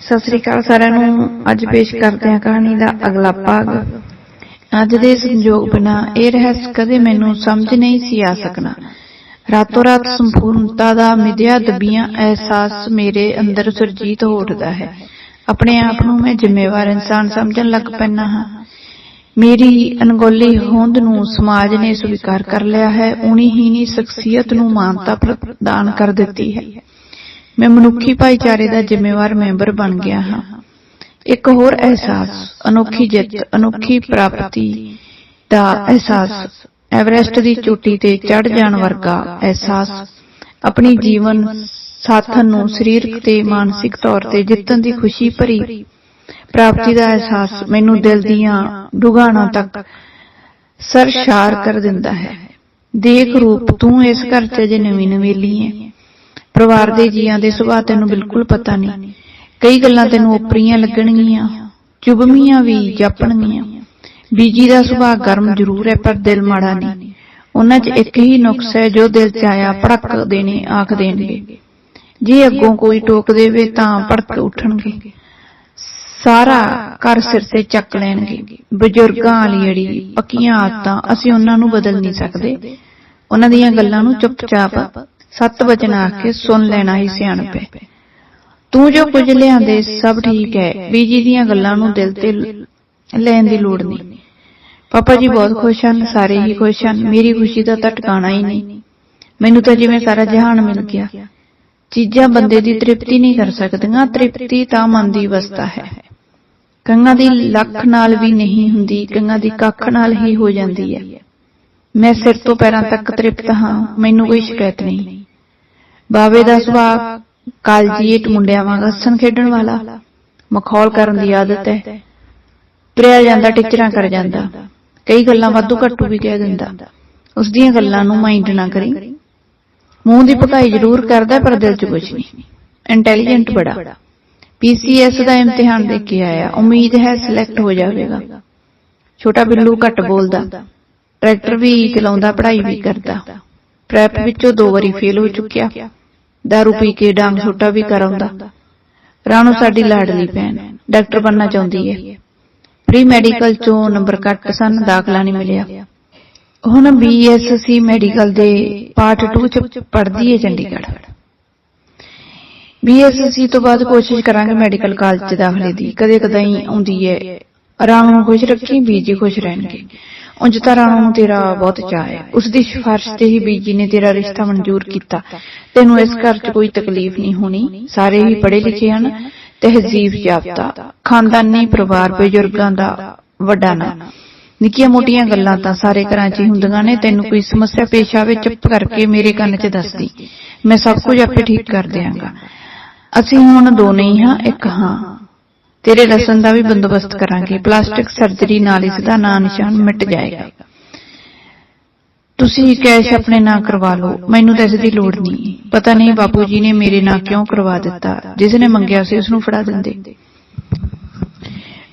ਸਤਿ ਸ੍ਰੀ ਅਕਾਲ ਸਾਰਿਆਂ ਨੂੰ। ਅੱਜ ਪੇਸ਼ ਕਰਦੇ ਹਾਂ ਕਹਾਣੀ ਦਾ ਅਗਲਾ ਭਾਗ। ਅੱਜ ਦੇ ਸੰਜੋਗ ਬਿਨਾ ਇਹ ਰਹੱਸ ਕਦੇ ਮੈਨੂੰ ਸਮਝ ਨਹੀਂ ਸੀ ਆ ਸਕਣਾ। ਰਾਤੋਂ ਰਾਤ ਸੰਪੂਰਨਤਾ ਦਾ ਮਿਥਿਆ ਦਬੀਆਂ ਅਹਿਸਾਸ ਮੇਰੇ ਅੰਦਰ ਸੁਰਜੀਤ ਹੋ ਉੱਠਦਾ ਹੈ। ਆਪਣੇ ਆਪ ਨੂੰ ਮੈਂ ਜ਼ਿੰਮੇਵਾਰ ਇਨਸਾਨ ਸਮਝਣ ਲੱਗ ਪੈਣਾ ਹਾਂ। ਮੇਰੀ ਅਣਗੌਲੀ ਹੋਂਦ ਨੂੰ ਸਮਾਜ ਨੇ ਸਵੀਕਾਰ ਕਰ ਲਿਆ ਹੈ ਉਨੀ ਹੀ ਨਹੀਂ ਸ਼ਖਸੀਅਤ ਨੂੰ ਮਾਨਤਾ ਪ੍ਰਦਾਨ ਕਰ ਦਿੱਤੀ ਹੈ। ਮੈਂ ਮਨੁੱਖੀ ਭਾਈਚਾਰੇ ਦਾ ਜ਼ਿੰਮੇਵਾਰ ਮੈਂਬਰ ਬਣ ਗਿਆ ਹਾਂ। ਇੱਕ ਹੋਰ ਅਹਿਸਾਸ, ਅਨੋਖੀ ਜਿੱਤ, ਅਨੋਖੀ ਪ੍ਰਾਪਤੀ ਦਾ ਅਹਿਸਾਸ, ਐਵਰੈਸਟ ਦੀ ਚੋਟੀ ਤੇ ਚੜ ਜਾਣ ਵਰਗਾ ਅਹਿਸਾਸ, ਆਪਣੀ ਜੀਵਨ ਸਾਥਣ ਨੂੰ ਸਰੀਰਕ ਤੇ ਮਾਨਸਿਕ ਤੌਰ ਤੇ ਜਿੱਤਣ ਦੀ ਖੁਸ਼ੀ ਭਰੀ ਪ੍ਰਾਪਤੀ ਦਾ ਅਹਿਸਾਸ ਮੈਨੂੰ ਦਿਲ ਦੀਆਂ ਡੁਗਾਣਾ ਤੱਕ ਸਰਸ਼ਾਰ ਕਰ ਦਿੰਦਾ ਹੈ। ਦੇਖ ਰੂਪ ਤੂੰ ਇਸ ਘਰ 'ਚ ਜੇ ਨਵੀਂ ਨਵੇਲੀ ਹੈ। ਪਰਿਵਾਰ ਦੇ ਜੀਆਂ ਦੇ ਸੁਭਾਅ ਤੈਨੂੰ ਬਿਲਕੁਲ ਪਤਾ ਨਹੀਂ। ਕਈ ਗੱਲਾਂ ਤੈਨੂੰ ਉਪਰੀਆਂ ਲੱਗਣਗੀਆਂ ਚੁਭਮੀਆਂ ਵੀ, ਜਾਪਣਗੀਆਂ। ਬੀਜੀ ਦਾ ਸੁਭਾਅ ਗਰਮ ਜ਼ਰੂਰ ਹੈ, ਪਰ ਦਿਲ ਮਾੜਾ ਨਹੀਂ। ਉਹਨਾਂ 'ਚ ਇੱਕ ਹੀ ਨੁਕਸ ਹੈ, ਜੋ ਦਿਲ 'ਚ ਆਇਆ ਭੜਕ ਦੇਣੇ ਆਖ ਦੇਣਗੇ ਜੇ ਅੱਗੋਂ ਕੋਈ ਟੋਕ ਦੇਵੇ ਤਾਂ ਭੜਕ ਉੱਠਣਗੇ। ਸਾਰਾ ਘਰ ਸਿਰ ਤੇ ਚੱਕ ਲੈਣਗੇ। ਬਜ਼ੁਰਗਾਂ ਵਾਲੀ ਜਿਹੜੀ ਪੱਕੀਆਂ ਆਦਤਾਂ ਅਸੀਂ ਉਹਨਾਂ ਨੂੰ ਬਦਲ ਨਹੀਂ ਸਕਦੇ। ਉਹਨਾਂ ਦੀਆਂ ਗੱਲਾਂ ਨੂੰ ਚੁੱਪਚਾਪ ਸੱਤ ਵਚਨ ਆਖ ਕੇ ਸੁਣ ਲੈਣਾ ਹੀ ਸਿਆਣਪ ਹੈ ਤੂੰ ਜੋ ਕੁਝ ਲਿਆਂਦੇ ਸਭ ਠੀਕ ਹੈ, ਬੀਜੀ ਦੀਆਂ ਗੱਲਾਂ ਨੂੰ ਦਿਲ ਤੇ ਲੈਣ ਦੀ ਲੋੜ ਨਹੀਂ। ਪਾਪਾ ਜੀ ਬਹੁਤ ਖੁਸ਼ ਹਨ, ਸਾਰੇ ਹੀ ਖੁਸ਼ ਹਨ, ਮੇਰੀ ਖੁਸ਼ੀ ਦਾ ਤਾਂ ਟਿਕਾਣਾ ਹੀ ਨਹੀਂ। ਮੈਨੂੰ ਤਾਂ ਜਿਵੇਂ ਸਾਰਾ ਜਹਾਨ ਮਿਲ ਗਿਆ। ਚੀਜ਼ਾਂ ਬੰਦੇ ਦੀ ਤ੍ਰਿਪਤੀ ਨਹੀਂ ਕਰ ਸਕਦੀਆਂ, ਤ੍ਰਿਪਤੀ ਤਾਂ ਮਨ ਦੀ ਅਵਸਥਾ ਹੈ। ਕੰਗਾਂ ਦੀ ਲੱਖ ਨਾਲ ਵੀ ਨਹੀਂ ਹੁੰਦੀ, ਕੰਗਾਂ ਦੀ ਕੱਖ ਨਾਲ ਹੀ ਹੋ ਜਾਂਦੀ ਹੈ। ਮੈਂ ਸਿਰ ਤੋਂ ਪੈਰਾਂ ਤੱਕ ਤ੍ਰਿਪਤ ਹਾਂ, ਮੈਨੂੰ ਕੋਈ ਸ਼ਿਕਾਇਤ ਨਹੀਂ। ਬਾਵੇ ਦਾ ਸੁਭਾਅ ਕਾਲਜੀਟ ਮੁੰਡਿਆਂ ਵਾਂਗ ਹੱਸਣ ਖੇਡਣ ਵਾਲਾ, ਮਖੌਲ ਕਰਨ ਦੀ ਆਦਤ ਹੈ। ਪ੍ਰਿਆ ਜਾਂਦਾ, ਟੀਚਰਾਂ ਕਰ ਜਾਂਦਾ। ਕਈ ਗੱਲਾਂ ਵਾਧੂ ਘੱਟੂ ਵੀ ਕਹਿ ਦਿੰਦਾ। ਉਸ ਦੀਆਂ ਗੱਲਾਂ ਨੂੰ ਮਾਈਂਡ ਨਾ ਕਰੀ। ਮੂੰਹ ਦੀ ਭਕਾਈ ਜ਼ਰੂਰ ਕਰਦਾ, ਪਰ ਦਿਲ 'ਚ ਕੁਝ ਨਹੀਂ। ਇੰਟੈਲੀਜੈਂਟ ਬੜਾ। ਪੀਸੀਐਸ ਦਾ ਇਮਤਿਹਾਨ ਦੇ ਕੇ ਆਇਆ। ਉਮੀਦ ਹੈ ਸਿਲੈਕਟ ਹੋ ਜਾਵੇਗਾ। ਛੋਟਾ ਬਿੱਲੂ ਘੱਟ ਬੋਲਦਾ। ਟਰੈਕਟਰ ਵੀ ਚਲਾਉਂਦਾ, ਪੜ੍ਹਾਈ ਵੀ ਕਰਦਾ। ਪ੍ਰੈਪ ਵਿੱਚੋਂ ਦੋ ਵਾਰੀ ਫੇਲ ਹੋ ਚੁੱਕਿਆ। ਦਾਰੂ ਪੀ ਕੇ ਡਾਂਗ ਛੋਟਾ ਵੀ ਕਰ ਰਾਣੋ ਸਾਡੀ ਲਾਡਲੀ ਭੈਣ ਡਾਕਟਰ ਬਣਨਾ ਚਾਹੁੰਦੀ ਹੈ ਪ੍ਰੀ ਮੈਡੀਕਲ ਚੋਂ ਨੰਬਰ ਘੱਟ ਸਨ ਦਾਖਲਾ ਨਹੀਂ ਮਿਲਿਆ ਹੁਣ ਬੀਐਸਸੀ ਮੈਡੀਕਲ ਦੇ ਪਾਰਟ 2 ਚ ਪੜ੍ਹਦੀ ਹੈ ਚੰਡੀਗੜ੍ਹ ਬੀਐਸਸੀ ਤੋਂ ਬਾਅਦ ਕੋਸ਼ਿਸ਼ ਕਰਾਂਗੇ ਮੈਡੀਕਲ ਕਾਲਜ ਚ ਦਾਖਲੇ ਦੀ ਕਦੇ ਕਦਾਈ ਆਉਂਦੀ ਹੈ ਰਾਣੋ ਨੂੰ ਖੁਸ਼ ਰੱਖੀ ਬੀਜੀ ਖੁਸ਼ ਰਹਿਣਗੇ ਉਂਝ ਤਾਂ ਰਾਣੋ ਨੂੰ ਤੇਰਾ ਬਹੁਤ ਚਾਅ ਹੈ ਉਸ ਦੀ ਸਿਫਾਰਿਸ਼ ਤੇ ਹੀ ਬੀਜੀ ਨੇ ਤੇਰਾ ਰਿਸ਼ਤਾ ਮਨਜ਼ੂਰ ਕੀਤਾ। ਤੈਨੂੰ ਇਸ ਘਰ 'ਚ ਕੋਈ ਤਕਲੀਫ ਨਹੀਂ ਹੋਣੀ। ਸਾਰੇ ਹੀ ਪੜ੍ਹੇ ਲਿਖੇ ਹਨ ਤਹਿਜ਼ੀਬ ਯਾਫਤਾ ਖਾਨਦਾਨੀ ਪਰਿਵਾਰ ਬਜ਼ੁਰਗਾਂ ਦਾ ਵੱਡਾ ਨਾਂ। ਨਿੱਕੀਆਂ ਮੋਟੀਆਂ ਗੱਲਾਂ ਤਾਂ ਸਾਰੇ ਘਰਾਂ 'ਚ ਹੀ ਹੁੰਦੀਆਂ ਨੇ। ਤੈਨੂੰ ਕੋਈ ਸਮੱਸਿਆ ਪੇਸ਼ ਆਵੇ, ਚੁੱਪ ਕਰਕੇ ਮੇਰੇ ਕੰਨ 'ਚ ਦੱਸਦੀ ਮੈਂ ਸਭ ਕੁਝ ਆਪੇ ਠੀਕ ਕਰ ਦਿਆਂਗਾ। ਅਸੀਂ ਹੁਣ ਦੋ ਨਹੀਂ ਹਾਂ, ਇੱਕ ਹਾਂ। ਤੇਰੇ ਲਸਣ ਦਾ ਵੀ ਬੰਦੋਬਸਤ ਕਰਾਂਗੇ। ਪਲਾਸਟਿਕ ਸਰਜਰੀ ਨਾਲ ਇਸ ਦਾ ਨਾਂ ਨਿਸ਼ਾਨ ਮਿਟ ਜਾਏਗਾ। ਤੁਸੀਂ ਕੈਸ਼ ਆਪਣੇ ਨਾਂ ਕਰਵਾ ਲਓ। ਮੈਨੂੰ ਤਾਂ ਇਸ ਦੀ ਲੋੜ ਨਹੀਂ। ਪਤਾ ਨਹੀਂ ਬਾਪੂ ਜੀ ਨੇ ਮੇਰੇ ਨਾਂ ਕਿਉਂ ਕਰਵਾ ਦਿੱਤਾ। ਜਿਸ ਨੇ ਮੰਗਿਆ ਸੀ ਉਸ ਨੂੰ ਫੜਾ ਦਿੰਦੇ।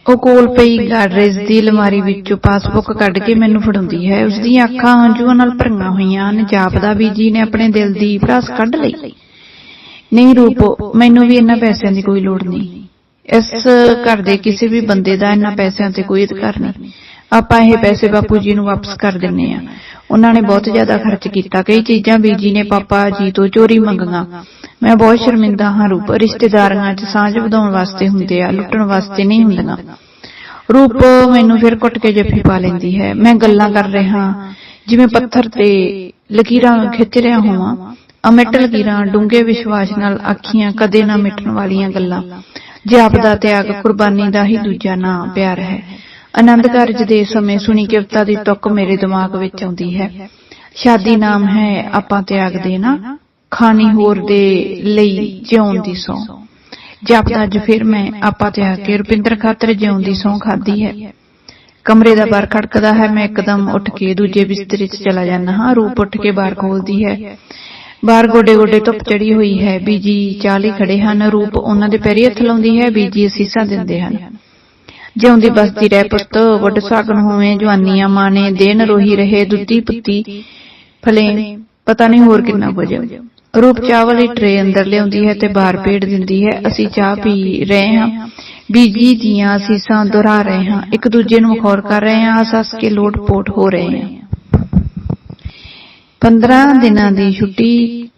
ਉਹ ਕੋਲ ਪਈ ਗਾਡਰੇਜ ਦੀ ਅਲਮਾਰੀ ਵਿੱਚੋਂ ਪਾਸਬੁੱਕ ਕੱਢ ਕੇ ਮੈਨੂੰ ਫੜਾਉਂਦੀ ਹੈ। ਉਸ ਦੀਆਂ ਅੱਖਾਂ ਹੰਝੂਆਂ ਨਾਲ ਭਰੀਆਂ ਹੋਈਆਂ ਹਨ। ਜਾਪਦਾ ਵੀ ਜੀ ਨੇ ਆਪਣੇ ਦਿਲ ਦੀ ਭਰਾਸ ਕੱਢ ਲਈ। ਨਹੀਂ ਰੂਪੋ, ਮੈਨੂੰ ਵੀ ਇਹਨਾਂ ਪੈਸਿਆਂ ਦੀ ਕੋਈ ਲੋੜ ਨਹੀਂ। ਇਸ ਘਰ ਦੇ ਕਿਸੇ ਵੀ ਬੰਦੇ ਦਾ ਇਹਨਾਂ ਪੈਸਿਆਂ ਤੇ ਕੋਈ ਅਧਿਕਾਰ ਨਹੀਂ। ਆਪਾਂ ਇਹ ਪੈਸੇ ਬਾਪੂ ਜੀ ਨੂੰ ਵਾਪਸ ਕਰ ਦਿੰਨੇ ਆ ਉਹਨਾਂ ਨੇ ਬਹੁਤ ਜ਼ਿਆਦਾ ਖਰਚ ਕੀਤਾ। ਕਈ ਚੀਜ਼ਾਂ ਬੀਜੀ ਨੇ ਪਾਪਾ ਜੀ ਤੋਂ ਚੋਰੀ ਮੰਗੀਆਂ। ਮੈਂ ਬਹੁਤ ਸ਼ਰਮਿੰਦਾ ਹਾਂ ਰੂਪ। ਰਿਸ਼ਤੇਦਾਰਾਂ 'ਚ ਸਾਂਝ ਵਧਾਉਣ ਵਾਸਤੇ ਹੁੰਦੇ ਆ ਲੁੱਟਣ ਵਾਸਤੇ ਨਹੀਂ ਹੁੰਦੀਆਂ। ਰੂਪ ਮੈਨੂੰ ਫਿਰ ਕੁੱਟ ਕੇ ਜੱਫੀ ਪਾ ਲੈਂਦੀ ਹੈ। ਮੈਂ ਗੱਲਾਂ ਕਰ ਰਿਹਾ ਜਿਵੇਂ ਪੱਥਰ ਤੇ ਲਕੀਰਾਂ ਖਿੱਚ ਰਿਹਾ ਹੋਵਾਂ। ਅਮਿੱਟ ਲਕੀਰਾਂ ਡੂੰਘੇ ਵਿਸ਼ਵਾਸ ਨਾਲ ਆਖੀਆਂ ਕਦੇ ਨਾ ਮਿਟਣ ਵਾਲੀਆਂ ਗੱਲਾਂ। ਜਾਪ ਦਾ ਤਿਆਗ ਕੁਰਬਾਨੀ ਦਾ ਹੀ ਦੂਜਾ ਨਾਂ ਪਿਆਰ ਹੈ। ਆਨੰਦ ਕਾਰਜ ਦੇ ਸਮੇਂ ਸੁਣੀ ਕਿਵਤਾ ਦੀ ਤੁਕ ਮੇਰੇ ਦਿਮਾਗ ਵਿੱਚ ਆਉਂਦੀ ਹੈ। ਸ਼ਾਦੀ ਨਾਮ ਹੈ ਆਪਾਂ ਤਿਆਗ ਦੇਣਾ, ਖਾਣੀ ਹੋਰ ਦੇ ਲਈ ਜਿਉਣ ਦੀ ਸੌ। ਜਪਦਾ ਅੱਜ ਫਿਰ ਮੈਂ ਆਪਾਂ ਤਿਆਗ ਕੇ ਰੁਪਿੰਦਰ ਖਾਤਰ ਜਿਉਣ ਦੀ ਸੌ ਖਾਦੀ ਹੈ। ਕਮਰੇ ਦਾ ਬਾਰ ਖੜਕਦਾ ਹੈ, ਮੈਂ ਇੱਕਦਮ ਉੱਠ ਕੇ ਦੂਜੇ ਬਿਸਤਰੇ 'ਚ ਚਲਾ ਜਾਂਦਾ ਹਾਂ। ਰੂਪ ਉੱਠ ਕੇ ਬਾਰ ਖੋਲਦੀ ਹੈ। ਬਾਹਰ ਗੋਡੇ ਗੋਡੇ ਧੁੱਪ ਚੜੀ ਹੋਈ ਹੈ। ਬੀਜੀ ਚਾਲੀ ਖੜੇ ਹਨ। ਰੂਪ ਉਹਨਾਂ ਦੇ ਪੈਰੀ ਹੱਥ ਲਾਉਂਦੀ ਹੈ। ਬੀਜੀ ਅਸੀਸਾਂ ਦਿੰਦੇ ਹਨ। ਜਿਉਂਦੀ ਬਸਦੀ ਰਹਿ ਪੁੱਤ, ਵੱਡ ਸਾਗਣ ਹੋਵੇਂ, ਜਵਾਨੀਆਂ ਮਾਣੇ, ਦੇਨ ਰੋਹੀ ਰਹੇ ਦੁੱਧੀ ਪੁੱਤੀ ਫਲੇ, ਪਤਾ ਨਹੀਂ ਹੋਰ ਕਿੰਨਾ ਕੁਝ ਰੂਪ ਚਾਹ ਵਾਲੀ ਟਰੇ ਅੰਦਰ ਲਿਆਉਂਦੀ ਹੈ ਤੇ ਬਾਹਰ ਭੇੜ ਦਿੰਦੀ ਹੈ। ਅਸੀਂ ਚਾਹ ਪੀ ਰਹੇ ਹਾਂ। ਬੀਜੀ ਦੀਆਂ ਸੀਸਾਂ ਦੁਹਰਾ ਰਹੇ ਹਾਂ। ਇੱਕ ਦੂਜੇ ਨੂੰ ਮਖੌਲ ਕਰ ਰਹੇ ਹਾਂ। ਹੱਸ ਹੱਸ ਕੇ ਲੋਟ-ਪੋਟ ਹੋ ਰਹੇ ਹਾਂ। 15 ਦਿਨਾਂ ਦੀ ਛੁੱਟੀ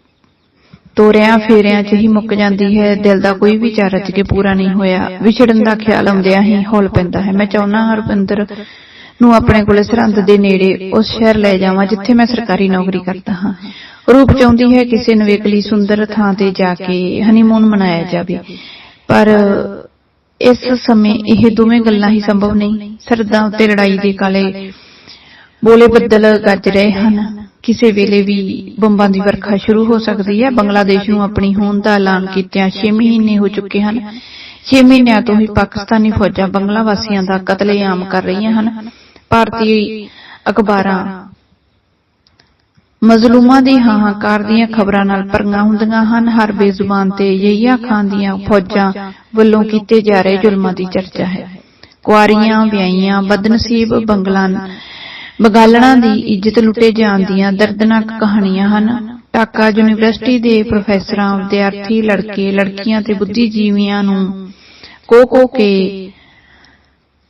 ਤੋਰਿਆਂ ਫੇਰਿਆਂ ਚ ਹੀ ਮੁੱਕ ਜਾਂਦੀ ਹੈ। ਦਿਲ ਦਾ ਕੋਈ ਵੀ ਚਾਅ ਰਚ ਕੇ ਪੂਰਾ ਨਹੀਂ ਹੋਇਆ। ਵਿਛੜਨ ਦਾ ਖਿਆਲ ਆਉਂਦਿਆਂ ਹੀ ਹੌਲ ਪੈਂਦਾ ਹੈ। ਮੈਂ ਚਾਹੁੰਦਾ ਹਾਂ ਰੁਪਿੰਦਰ ਨੂੰ ਆਪਣੇ ਕੋਲੇ ਸਰਹੰਦ ਦੇ ਨੇੜੇ ਉਸ ਸ਼ਹਿਰ ਲੈ ਜਾਵਾਂ, ਜਿੱਥੇ ਮੈਂ ਸਰਕਾਰੀ ਨੌਕਰੀ ਕਰਦਾ ਹਾਂ। ਰੂਪ ਚਾਹੁੰਦੀ ਹੈ ਕਿਸੇ ਨਵੇਕਲੀ ਸੁੰਦਰ ਥਾਂ ਤੇ ਜਾ ਕੇ ਹਨੀਮੂਨ ਮਨਾਇਆ ਜਾਵੇ। ਪਰ ਇਸ ਸਮੇਂ ਇਹ ਦੋਵੇਂ ਗੱਲਾਂ ਹੀ ਸੰਭਵ ਨਹੀਂ। ਸਰਦਾਂ ਉੱਤੇ ਲੜਾਈ ਦੇ ਕਾਲੇ ਬੋਲੇ ਬੱਦਲ ਗੱਜ ਰਹੇ ਹਨ। ਕਿਸੇ ਵੇਲੇ ਵੀ ਬੰਬਾਂ ਦੀ ਵਰਖਾ ਸ਼ੁਰੂ ਹੋ ਸਕਦੀ ਹੈ। ਬੰਗਲਾਦੇਸ਼ ਨੂੰ ਆਪਣੀ ਹੋਂਦ ਦਾ ਐਲਾਨ ਕੀਤਿਆਂ 6 ਮਹੀਨੇ ਹੋ ਚੁੱਕੇ ਹਨ। 6 ਮਹੀਨਿਆਂ ਤੋਂ ਹੀ ਪਾਕਿਸਤਾਨੀ ਫੌਜਾਂ ਬੰਗਲਾ ਵਾਸੀਆਂ ਦਾ ਕਤਲੇਆਮ ਕਰ ਰਹੀਆਂ ਹਨ। ਭਾਰਤੀ ਅਖਬਾਰਾਂ ਮਜ਼ਲੂਮਾਂ ਦੀ ਹਾਹਾਕਾਰ ਦੀਆਂ ਖਬਰਾਂ ਨਾਲ ਭਰੀਆਂ ਹੁੰਦੀਆਂ ਹਨ। ਹਰ ਬੇਜ਼ੁਬਾਨ ਤੇ ਯਹੀਆ ਖਾਨ ਦੀਆਂ ਫੌਜਾਂ ਵੱਲੋਂ ਕੀਤੇ ਜਾ ਰਹੇ ਜ਼ੁਲਮਾਂ ਦੀ ਚਰਚਾ ਹੈ। ਕੁਆਰੀਆਂ ਵਿਆਹੀਆਂ ਬਦਨਸੀਬ ਬੰਗਲਾਂ ਬਗਾਲਣਾ ਦੀ ਇੱਜ਼ਤ ਲੁੱਟੇ ਜਾਣ ਦੀਆਂ ਦਰਦਨਾਕ ਕਹਾਣੀਆਂ ਹਨ। ਟਾਕਾ ਯੂਨੀਵਰਸਿਟੀ ਦੇ ਪ੍ਰੋਫੈਸਰਾਂ ਵਿਦਿਆਰਥੀ ਲੜਕੇ ਲੜਕੀਆਂ ਤੇ ਬੁੱਧੀਜੀਵੀਆਂ ਨੂੰ ਕੋ ਕੋ ਕੇ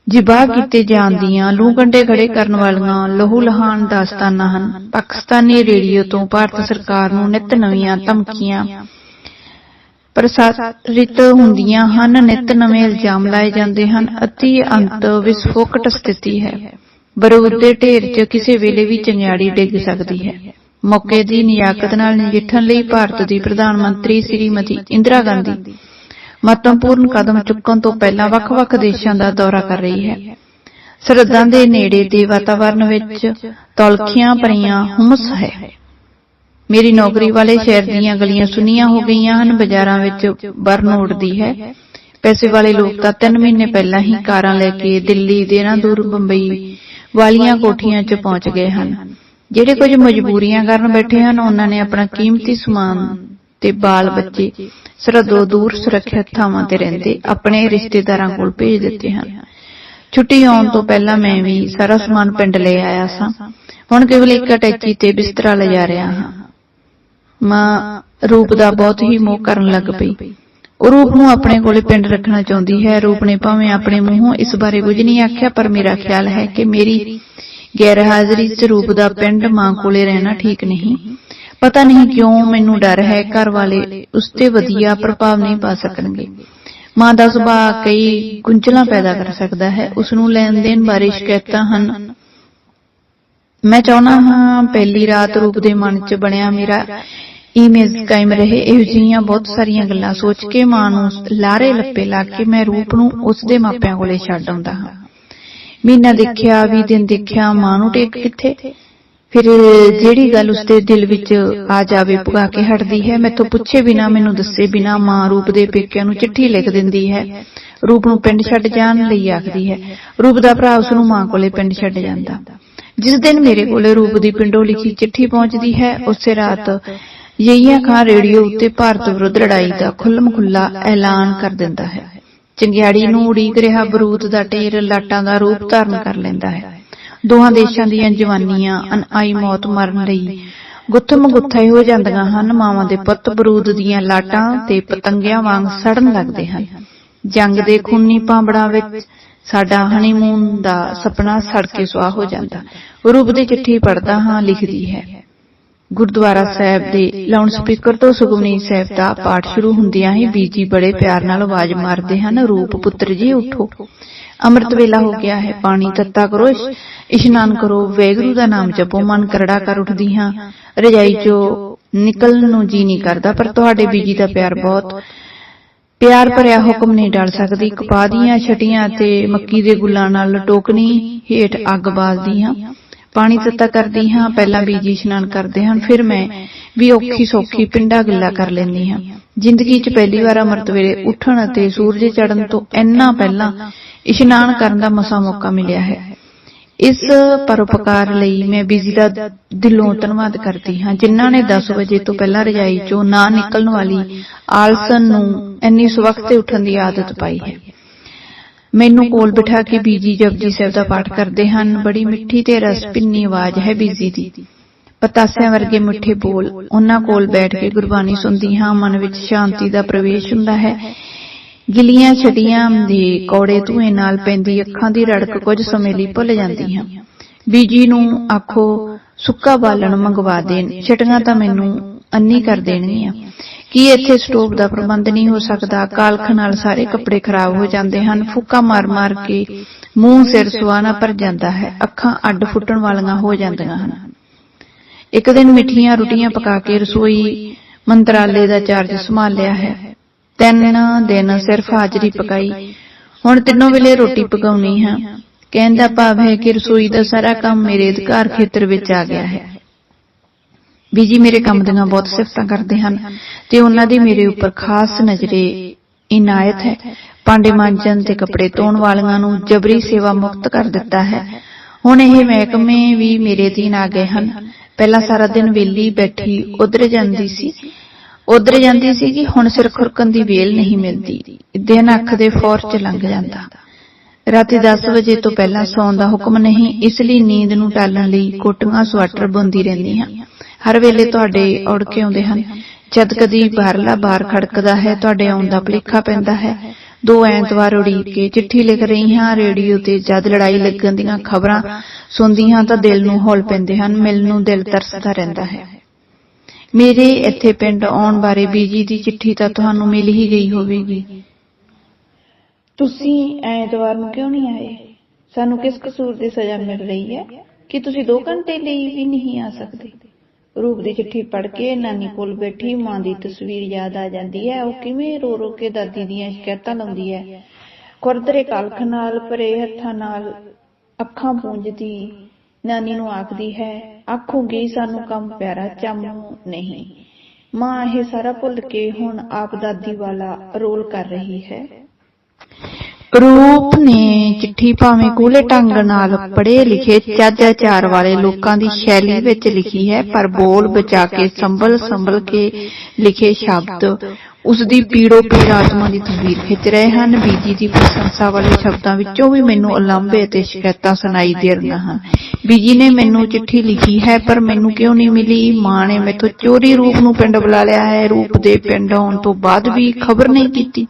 ਜਿਬਾ ਕੀਤੇ ਜਾਂਦੀਆਂ ਲੂ ਕੰਡੇ ਖੜੇ ਕਰਨ ਵਾਲੀਆਂ ਲਹੂ ਲਹਾਨ ਦਾਸਤਾਨਾਂ ਹਨ। ਪਾਕਿਸਤਾਨੀ ਰੇਡੀਓ ਤੋਂ ਭਾਰਤ ਸਰਕਾਰ ਨੂੰ ਨਿਤ ਨਵੀਆਂ ਧਮਕੀਆਂ ਪ੍ਰਸਾਰਿਤ ਹੁੰਦੀਆਂ ਹਨ। ਨਿਤ ਨਵੇਂ ਇਲਜ਼ਾਮ ਲਾਏ ਜਾਂਦੇ ਹਨ। ਅਤੀ ਅੰਤ ਵਿਸਫੋਕਟ ਸਥਿਤੀ ਹੈ। ਬਰੂਦ ਦੇ ਢੇਰ 'ਚ ਕਿਸੇ ਵੇਲੇ ਵੀ ਚੰਗਿਆੜੀ ਡਿੱਗ ਸਕਦੀ ਹੈ। ਮੌਕੇ ਦੀ ਨਿਯਾਕਤ ਨਾਲ ਨਜਿੱਠਣ ਲਈ ਭਾਰਤ ਦੀ ਪ੍ਰਧਾਨ ਮੰਤਰੀ ਸ੍ਰੀਮਤੀ ਇੰਦਰਾ ਗਾਂਧੀ ਮਹੱਤਵਪੂਰਨ ਕਦਮ ਚੁੱਕਣ ਤੋਂ ਪਹਿਲਾਂ ਵੱਖ-ਵੱਖ ਦੇਸ਼ਾਂ ਦਾ ਦੌਰਾ ਕਰ ਰਹੀ ਹੈ। ਸਰਹੱਦਾਂ ਦੇ ਨੇੜੇ ਦੇ ਵਾਤਾਵਰਣ ਵਿੱਚ ਤੌਲਖੀਆਂ ਭਰੀਆਂ ਹੁਮਸ ਹੈ। ਮੇਰੀ ਨੌਕਰੀ ਵਾਲੇ ਸ਼ਹਿਰ ਦੀਆਂ ਗਲੀਆਂ ਸੁਨੀਆਂ ਹੋ ਗਈਆਂ ਹਨ, ਬਾਜ਼ਾਰਾਂ ਵਿੱਚ ਬਰਨ ਉੱਡਦੀ ਹੈ। ਪੈਸੇ ਵਾਲੇ ਲੋਕ ਤਾਂ 3 ਮਹੀਨੇ ਪਹਿਲਾਂ ਹੀ ਕਾਰਾਂ ਲੈ ਕੇ ਦਿੱਲੀ ਦੇਹਰਾਦੂਨ ਬੰਬਈ ਵਾਲੀਆਂ ਕੋਠੀਆਂ 'ਚ ਪਹੁੰਚ ਗਏ ਹਨ। ਜਿਹੜੇ ਕੁਝ ਮਜਬੂਰੀਆਂ ਕਰਨ ਬੈਠੇ ਹਨ, ਉਹਨਾਂ ਨੇ ਆਪਣਾ ਕੀਮਤੀ ਸਮਾਨ ਤੇ ਬਾਲ ਬੱਚੇ ਸਰਹੱਦੋਂ ਦੂਰ ਸੁਰੱਖਿਅਤ ਥਾਵਾਂ ਤੇ ਰਹਿੰਦੇ ਆਪਣੇ ਰਿਸ਼ਤੇਦਾਰਾਂ ਕੋਲ ਭੇਜ ਦਿੱਤੇ ਹਨ। ਛੁੱਟੀ ਆਉਣ ਤੋਂ ਪਹਿਲਾਂ ਮੈਂ ਵੀ ਸਾਰਾ ਸਮਾਨ ਪਿੰਡ ਲੈ ਆਇਆ ਸਾਂ। ਹੁਣ ਕੇਵਲ ਇੱਕ ਅਟੈਚੀ ਤੇ ਬਿਸਤਰਾ ਲੈ ਜਾ ਰਿਹਾ ਹਾਂ। ਮਾਂ ਰੂਪ ਦਾ ਬਹੁਤ ਹੀ ਮੋਹ ਕਰਨ ਲੱਗ ਪਈ। ਉਹ ਰੂਪ ਨੂੰ ਆਪਣੇ ਕੋਲੇ ਪਿੰਡ ਰੱਖਣਾ ਚਾਹੁੰਦੀ ਹੈ। ਰੂਪ ਨੇ ਭਾਵੇਂ ਆਪਣੇ ਮੂੰਹੋਂ ਇਸ ਬਾਰੇ ਕੁਝ ਨਹੀਂ ਆਖਿਆ, ਪਰ ਮੇਰਾ ਖਿਆਲ ਹੈ ਕਿ ਮੇਰੀ ਗੈਰ ਹਾਜ਼ਰੀ 'ਚ ਰੂਪ ਦਾ ਪਿੰਡ ਮਾਂ ਕੋਲੇ ਰਹਿਣਾ ਠੀਕ ਨਹੀਂ। ਪਤਾ ਨਹੀਂ ਕਿਉਂ ਮੈਨੂੰ ਡਰ ਹੈ, ਘਰ ਵਾਲੇ ਉਸ ਤੇ ਵਧੀਆ ਪ੍ਰਭਾਵ ਨਹੀਂ ਪਾ ਸਕਣਗੇ। ਮਾਂ ਦਾ ਸੁਭਾਅ ਕਈ ਗੁੰਝਲਾਂ ਪੈਦਾ ਕਰ ਸਕਦਾ ਹੈ। ਉਸ ਨੂੰ ਲੈਣ ਦੇਣ ਬਾਰੇ ਸ਼ਿਕਾਇਤਾਂ ਹਨ। ਮੈਂ ਚਾਹਣਾ ਹਾਂ, ਪਹਿਲੀ ਰਾਤ ਰੂਪ ਦੇ ਮਨ 'ਚ ਬਣਿਆ ਮੇਰਾ ਇਮੇਜ ਕਾਇਮ ਰਹੇ, ਇਹੋ ਜਿਹੀਆਂ ਬਹੁਤ ਸਾਰੀਆਂ ਗੱਲਾਂ ਸੋਚ ਕੇ ਮਾਂ ਨੂੰ ਲਾਰੇ ਲੱਪੇ ਲਾ ਕੇ ਮੈਂ ਰੂਪ ਨੂੰ ਉਸ ਦੇ ਮਾਪਿਆਂ ਕੋਲੇ ਛੱਡ ਆਉਂਦਾ ਹਾਂ। ਮਹੀਨਾ ਦੇਖਿਆ, ਵੀ ਦਿਨ ਦੇਖਿਆ ਮਾਂ ਨੂੰ ਟੇਕ ਕਿੱਥੇ? ਫਿਰ ਜਿਹੜੀ ਗੱਲ ਉਸਦੇ ਦਿਲ ਵਿੱਚ ਆ ਜਾਵੇ ਪੁਗਾ ਕੇ ਹਟਦੀ ਹੈ, ਮੈਥੋਂ ਪੁੱਛੇ ਬਿਨਾ, ਮੈਨੂੰ ਦੱਸੇ ਬਿਨਾ ਮਾਂ ਰੂਪ ਦੇ ਪੇਕਿਆਂ ਨੂੰ ਚਿੱਠੀ ਲਿਖ ਦਿੰਦੀ ਹੈ। ਰੂਪ ਨੂੰ ਪਿੰਡ ਛੱਡ ਜਾਣ ਲਈ ਆਖਦੀ ਹੈ। ਰੂਪ ਦਾ ਭਰਾ ਉਸ ਨੂੰ ਮਾਂ ਕੋਲੇ ਪਿੰਡ ਛੱਡ ਜਾਂਦਾ। ਜਿਸ ਦਿਨ ਮੇਰੇ ਕੋਲੇ ਰੂਪ ਦੀ ਪਿੰਡੋਂ ਲਿਖੀ ਚਿੱਠੀ ਪਹੁੰਚਦੀ ਹੈ, ਉਸੇ ਰਾਤ ਯਹੀਆ ਖਾਨ ਰੇਡੀਓ ਉੱਤੇ ਭਾਰਤ ਵਿਰੁੱਧ ਲੜਾਈ ਦਾ ਖੁੱਲਮ ਖੁੱਲਾ ਐਲਾਨ ਕਰ ਦਿੰਦਾ ਹੈ। ਚੰਗਿਆੜੀ ਨੂੰ ਉਡੀਕ ਰਿਹਾ ਬਰੂਦ ਦਾ ਢੇਰ ਲਾਟਾਂ ਦਾ ਰੂਪ ਧਾਰਨ ਕਰ ਲੈਂਦਾ ਹੈ। ਦੋਹਾਂ ਦੇਸ਼ਾਂ ਦੀਆਂ ਜਵਾਨੀਆਂ ਅਨਆਈ ਮੌਤ ਮਰਨ ਲਈ ਗੁੱਥਮ ਗੁੱਥੇ ਹੋ ਜਾਂਦੀਆਂ ਹਨ। ਮਾਵਾਂ ਦੇ ਪੁੱਤ ਬਰੂਦ ਦੀਆਂ ਲਾਟਾਂ ਤੇ ਪਤੰਗਿਆਂ ਵਾਂਗ ਸੜਨ ਲੱਗਦੇ ਹਨ। ਜੰਗ ਦੇ ਖੂਨੀ ਪਾਂਬੜਾਂ ਵਿੱਚ ਸਾਡਾ ਹਨੀਮੂਨ ਦਾ ਸੁਪਨਾ ਸੜ ਕੇ ਸੁਆਹ ਹੋ ਜਾਂਦਾ ਰੂਪ ਦੀ ਚਿੱਠੀ ਪੜਦਾ ਹਾਂ। ਲਿਖਦੀ ਹੈ ਗੁਰਦੁਆਰਾ ਸਾਹਿਬ ਦੇ ਲਾਊਡ ਸਪੀਕਰ ਤੋਂ ਸੁਖਮਨੀ ਸਾਹਿਬ ਦਾ ਪਾਠ ਸ਼ੁਰੂ ਹੁੰਦਿਆਂ ਹੀ ਬੀਜੀ ਬੜੇ ਪਿਆਰ ਨਾਲ ਆਵਾਜ਼ ਮਾਰਦੇ ਹਨ ਰੂਪ ਪੁੱਤਰ ਜੀ ਉਠੋ। ਅੰਮ੍ਰਿਤ ਵੇਲਾ ਹੋ ਗਿਆ ਹੈ ਪਾਣੀ ਤੱਤਾ ਕਰੋ ਇਸ਼- ਇਸ਼ਨਾਨ ਕਰੋ ਵੈਗਰੂ ਦਾ ਨਾਮ ਜਪੋ ਮਨ ਕਰੜਾ ਕਰ ਉੱਠਦੀ ਹਾਂ ਰਜਾਈ ਚੋਂ ਨਿਕਲਣ ਨੂੰ ਜੀ ਨਹੀਂ ਕਰਦਾ ਪਰ ਤੁਹਾਡੇ ਬੀਜੀ ਦਾ ਪਿਆਰ ਬਹੁਤ ਪਿਆਰ ਭਰਿਆ ਹੁਕਮ ਨਹੀਂ ਡਾਲ ਸਕਦੀ ਕਪਾਹ ਦੀਆਂ ਛਟੀਆਂ ਤੇ ਮੱਕੀ ਦੇ ਗੁੱਲਾਂ ਨਾਲ ਟੋਕਣੀ ਹੇਠ ਅੱਗ ਬਾਲਦੀ ਹਾਂ। ਪਾਣੀ ਤੱਤਾ ਕਰਦੀ ਹਾਂ, ਪਹਿਲਾਂ ਬੀਜੀ ਇਸ਼ਨਾਨ ਕਰਦੇ ਹਨ ਫਿਰ ਮੈਂ ਵੀ ਔਖੀ ਸੌਖੀ ਪਿੰਡਾ ਗਿੱਲਾ ਕਰ ਲੈਂਦੀ ਹਾਂ। ਜ਼ਿੰਦਗੀ 'ਚ ਪਹਿਲੀ ਵਾਰ ਅੰਮ੍ਰਿਤ ਵੇਲੇ ਉੱਠਣ ਅਤੇ ਸੂਰਜ ਚੜ੍ਹਨ ਤੋਂ ਇੰਨਾ ਪਹਿਲਾਂ ਇਸ਼ਨਾਨ ਕਰਨ ਦਾ ਮਸਾ ਮੌਕਾ ਮਿਲਿਆ ਹੈ। ਇਸ ਪਰਉਪਕਾਰ ਲਈ ਮੈਂ ਬੀਜੀ ਦਾ ਦਿਲੋਂ ਧੰਨਵਾਦ ਕਰਦੀ ਹਾਂ। ਜਿਨ੍ਹਾਂ ਨੇ 10 ਵਜੇ ਤੋਂ ਪਹਿਲਾਂ ਰਜਾਈ 'ਚੋਂ ਨਾ ਨਿਕਲਣ ਵਾਲੀ ਆਲਸਨ ਨੂੰ ਇੰਨੀ ਸਵਖਤੇ ਉੱਠਣ ਦੀ ਆਦਤ ਪਾਈ ਹੈ। ਮੈਨੂੰ ਕੋਲ ਬਿਠਾ ਕੇ ਬੀਜੀ ਜਪਜੀ ਸਾਹਿਬ ਦਾ ਪਾਠ ਕਰਦੇ ਹਨ। ਬੜੀ ਮਿੱਠੀ ਤੇ ਰਸ ਭਿੰਨੀ ਆਵਾਜ਼ ਹੈ ਬੀਜੀ ਦੀ। ਪਤਾਸਿਆਂ ਵਰਗੇ ਮਿੱਠੇ ਬੋਲ। ਉਹਨਾਂ ਕੋਲ ਬੈਠ ਕੇ ਗੁਰਬਾਣੀ ਸੁਣਦੀ ਹਾਂ। ਮਨ ਵਿੱਚ ਸ਼ਾਂਤੀ ਦਾ ਪ੍ਰਵੇਸ਼ ਹੁੰਦਾ ਹੈ। ਗਿਲੀਆਂ ਛਟੀਆਂ ਦੇ ਕੌੜੇ ਧੂਏ ਨਾਲ ਪੈਂਦੀ ਅੱਖਾਂ ਦੀ ਰੜਕ ਕੁਝ ਸਮੇਂ ਲਈ ਭੁੱਲ ਜਾਂਦੀ ਹਾਂ ਬੀਜੀ ਨੂੰ ਆਖੋ ਸੁੱਕਾ ਬਾਲਣ ਮੰਗਵਾ ਦੇਣ। ਛਟੀਆਂ ਤਾਂ ਮੈਨੂੰ ਅੰਨੀ ਕਰ ਦੇਣਗੀਆਂ ਕੀ ਇੱਥੇ ਸਟੋਵ ਦਾ ਪ੍ਰਬੰਧ ਨਹੀਂ ਹੋ ਸਕਦਾ? ਕਾਲਖ ਨਾਲ ਸਾਰੇ ਕੱਪੜੇ ਖਰਾਬ ਹੋ ਜਾਂਦੇ ਹਨ, ਫੁੱਕਾ ਮਾਰ-ਮਾਰ ਕੇ ਮੂੰਹ ਸਿਰ ਸੁਆਣਾ ਭਰ ਜਾਂਦਾ ਹੈ, ਅੱਖਾਂ ਅੱਡ ਫੁੱਟਣ ਵਾਲੀਆਂ ਹੋ ਜਾਂਦੀਆਂ ਹਨ। ਇੱਕ ਦਿਨ ਮਿੱਠੀਆਂ ਰੋਟੀਆਂ ਪਕਾ ਕੇ ਰਸੋਈ ਮੰਤਰਾਲੇ ਦਾ ਚਾਰਜ ਸੰਭਾਲਿਆ ਹੈ। ਤਿੰਨ ਦਿਨ ਸਿਰਫ ਹਾਜ਼ਰੀ ਪਕਾਈ। ਹੁਣ ਤਿੰਨੋਂ ਵੇਲੇ ਰੋਟੀ ਪਕਾਉਣੀ ਹੈ। ਕਹਿਣ ਦਾ ਭਾਵ ਹੈ ਕਿ ਰਸੋਈ ਦਾ ਸਾਰਾ ਕੰਮ ਮੇਰੇ ਅਧਿਕਾਰ ਖੇਤਰ ਵਿੱਚ ਆ ਗਿਆ ਹੈ। ਬੀਜੀ ਮੇਰੇ ਕੰਮ ਦੀਆਂ ਬਹੁਤ ਸਿਫਤਾਂ ਕਰਦੇ ਹਨ ਤੇ ਉਹਨਾਂ ਦੀ ਮੇਰੇ ਉੱਪਰ ਖਾਸ ਨਜ਼ਰੇ ਇਨਾਇਤ ਹੈ। ਭਾਂਡੇ ਮਾਂਜਣ ਤੇ ਕੱਪੜੇ ਧੋਣ ਵਾਲੀਆਂ ਨੂੰ ਜਬਰੀ ਸੇਵਾ ਮੁਕਤ ਕਰ ਦਿੱਤਾ ਹੈ। ਹੁਣ ਇਹ ਮਹਿਕਮੇ ਵੀ ਮੇਰੇ ਅਧੀਨ ਆ ਗਏ ਹਨ। ਪਹਿਲਾਂ ਸਾਰਾ ਦਿਨ ਵਿਹਲੀ ਬੈਠੀ ਉਧਰ ਜਾਂਦੀ ਸੀ। ਉਧਰ ਜਾਂਦੀ ਸੀ ਕਿ ਹੁਣ ਸਿਰ ਖੁਰਕਣ ਦੀ ਵੇਲ ਨਹੀਂ ਮਿਲਦੀ। ਦਿਨ ਅੱਖ ਦੇ ਫੌਰ ਚ ਲੰਘ ਜਾਂਦਾ। ਰਾਤੀ 10 ਵਜੇ ਤੋਂ ਪਹਿਲਾਂ ਸੌਣ ਦਾ ਹੁਕਮ ਨਹੀਂ, ਇਸ ਲਈ ਨੀਂਦ ਨੂੰ ਟਾਲਣ ਲਈ ਕੋਟੀਆਂ, ਸਵਾਟਰ ਬੁੰਦੀ ਰਹਿੰਦੀ ਹਾਂ। ਹਰ ਵੇਲੇ ਤੁਹਾਡੇ ਔੜ ਕੇ ਆਉਂਦੇ ਹਨ। ਜਦ ਕਦੀ ਬਾਹਰਲਾ ਬਾਹਰ ਖੜਕਦਾ ਹੈ ਤੁਹਾਡੇ ਆਉਣ ਦਾ ਭਲੇਖਾ ਪੈਂਦਾ ਹੈ। ਦੋ ਐਤਵਾਰ ਉਡੀਕ ਕੇ ਚਿੱਠੀ ਲਿਖ ਰਹੀ ਹਾਂ ਰੇਡੀਓ ਤੇ ਜਦ ਲੜਾਈ ਲੱਗਣ ਦੀਆਂ ਖਬਰਾਂ ਸੁਣਦੀ ਹਾਂ ਤਾਂ ਦਿਲ ਨੂੰ ਹੌਲ ਪੈਂਦੇ ਹਨ ਮਿਲਣ ਨੂੰ ਦਿਲ ਤਰਸਦਾ ਰਹਿੰਦਾ ਹੈ। ਮੇਰੇ ਇੱਥੇ ਪਿੰਡ ਆਉਣ ਬਾਰੇ ਬੀਜੀ ਦੀ ਚਿੱਠੀ ਤਾਂ ਤੁਹਾਨੂੰ ਮਿਲ ਹੀ ਗਈ ਹੋਵੇਗੀ। ਤੁਸੀਂ ਐਤਵਾਰ ਨੂੰ ਕਿਉਂ ਨਹੀਂ ਆਏ? ਸਾਨੂੰ ਕਿਸ ਕਸੂਰ ਦੀ ਸਜ਼ਾ ਮਿਲ ਰਹੀ ਹੈ ਕਿ ਤੁਸੀਂ 2 ਘੰਟੇ ਲਈ ਵੀ ਨਹੀਂ ਆ ਸਕਦੇ ਰੂਪ ਦੀ ਚਿੱਠੀ ਪੜ੍ਹ ਕੇ ਨਾਨੀ ਕੋਲ ਬੈਠੀ ਮਾਂ ਦੀ ਤਸਵੀਰ ਯਾਦ ਆ ਜਾਂਦੀ ਹੈ। ਉਹ ਕਿਵੇਂ ਰੋ ਰੋ ਕੇ ਦਾਦੀ ਦੀਆਂ ਸ਼ਿਕਾਇਤਾਂ ਲਾਉਂਦੀ ਹੈ। ਕੁਰਦਰੇ ਕਲਖ ਨਾਲ ਭਰੇ ਹੱਥਾਂ ਨਾਲ ਅੱਖਾਂ ਪੂੰਝਦੀ ਨਾਨੀ ਨੂੰ ਆਖਦੀ ਹੈ, ਆਖੂਗੀ ਸਾਨੂੰ ਕੰਮ ਪਿਆਰਾ ਚਾਮੂ ਨਹੀਂ। ਮਾਂ ਇਹ ਸਾਰਾ ਭੁੱਲ ਕੇ ਹੁਣ ਆਪ ਦਾਦੀ ਵਾਲਾ ਰੋਲ ਕਰ ਰਹੀ ਹੈ। ਰੂਪ ਨੇ ਚਿੱਠੀ ਭਾਵੇਂ ਕੂਲੇ ਢੰਗ ਨਾਲ ਪੜ੍ਹੇ ਲਿਖੇ ਚੱਜ-ਆਚਾਰ ਵਾਲੇ ਲੋਕਾਂ ਦੀ ਸ਼ੈਲੀ ਵਿੱਚ ਲਿਖੀ ਹੈ, ਪਰ ਬੋਲ ਬਚਾ ਕੇ, ਸੰਭਲ ਸੰਭਲ ਕੇ ਲਿਖੇ ਸ਼ਬਦ ਉਸ ਦੀ ਪੀੜੋ ਪੀੜ ਆਤਮਾ ਦੀ ਤਸਵੀਰ ਖਿੱਚ ਰਹੇ ਹਨ। ਬੀਜੀ ਦੀ ਪ੍ਰਸ਼ੰਸਾ ਵਾਲੇ ਸ਼ਬਦਾਂ ਵਿੱਚੋਂ ਵੀ ਮੈਨੂੰ ਉਲੰਭੇ ਅਤੇ ਸ਼ਿਕਾਇਤਾਂ ਸੁਣਾਈ ਦੇ ਰਹੀਆਂ ਹਨ। ਬੀਜੀ ਨੇ ਮੈਨੂੰ ਚਿੱਠੀ ਲਿਖੀ ਹੈ, ਪਰ ਮੈਨੂੰ ਕਿਉਂ ਨਹੀਂ ਮਿਲੀ? ਮਾਂ ਨੇ ਮੈਥੋਂ ਚੋਰੀ ਰੂਪ ਨੂੰ ਪਿੰਡ ਬੁਲਾ ਲਿਆ ਹੈ। ਰੂਪ ਦੇ ਪਿੰਡ ਆਉਣ ਤੋਂ ਬਾਅਦ ਵੀ ਖਬਰ ਨਹੀਂ ਕੀਤੀ।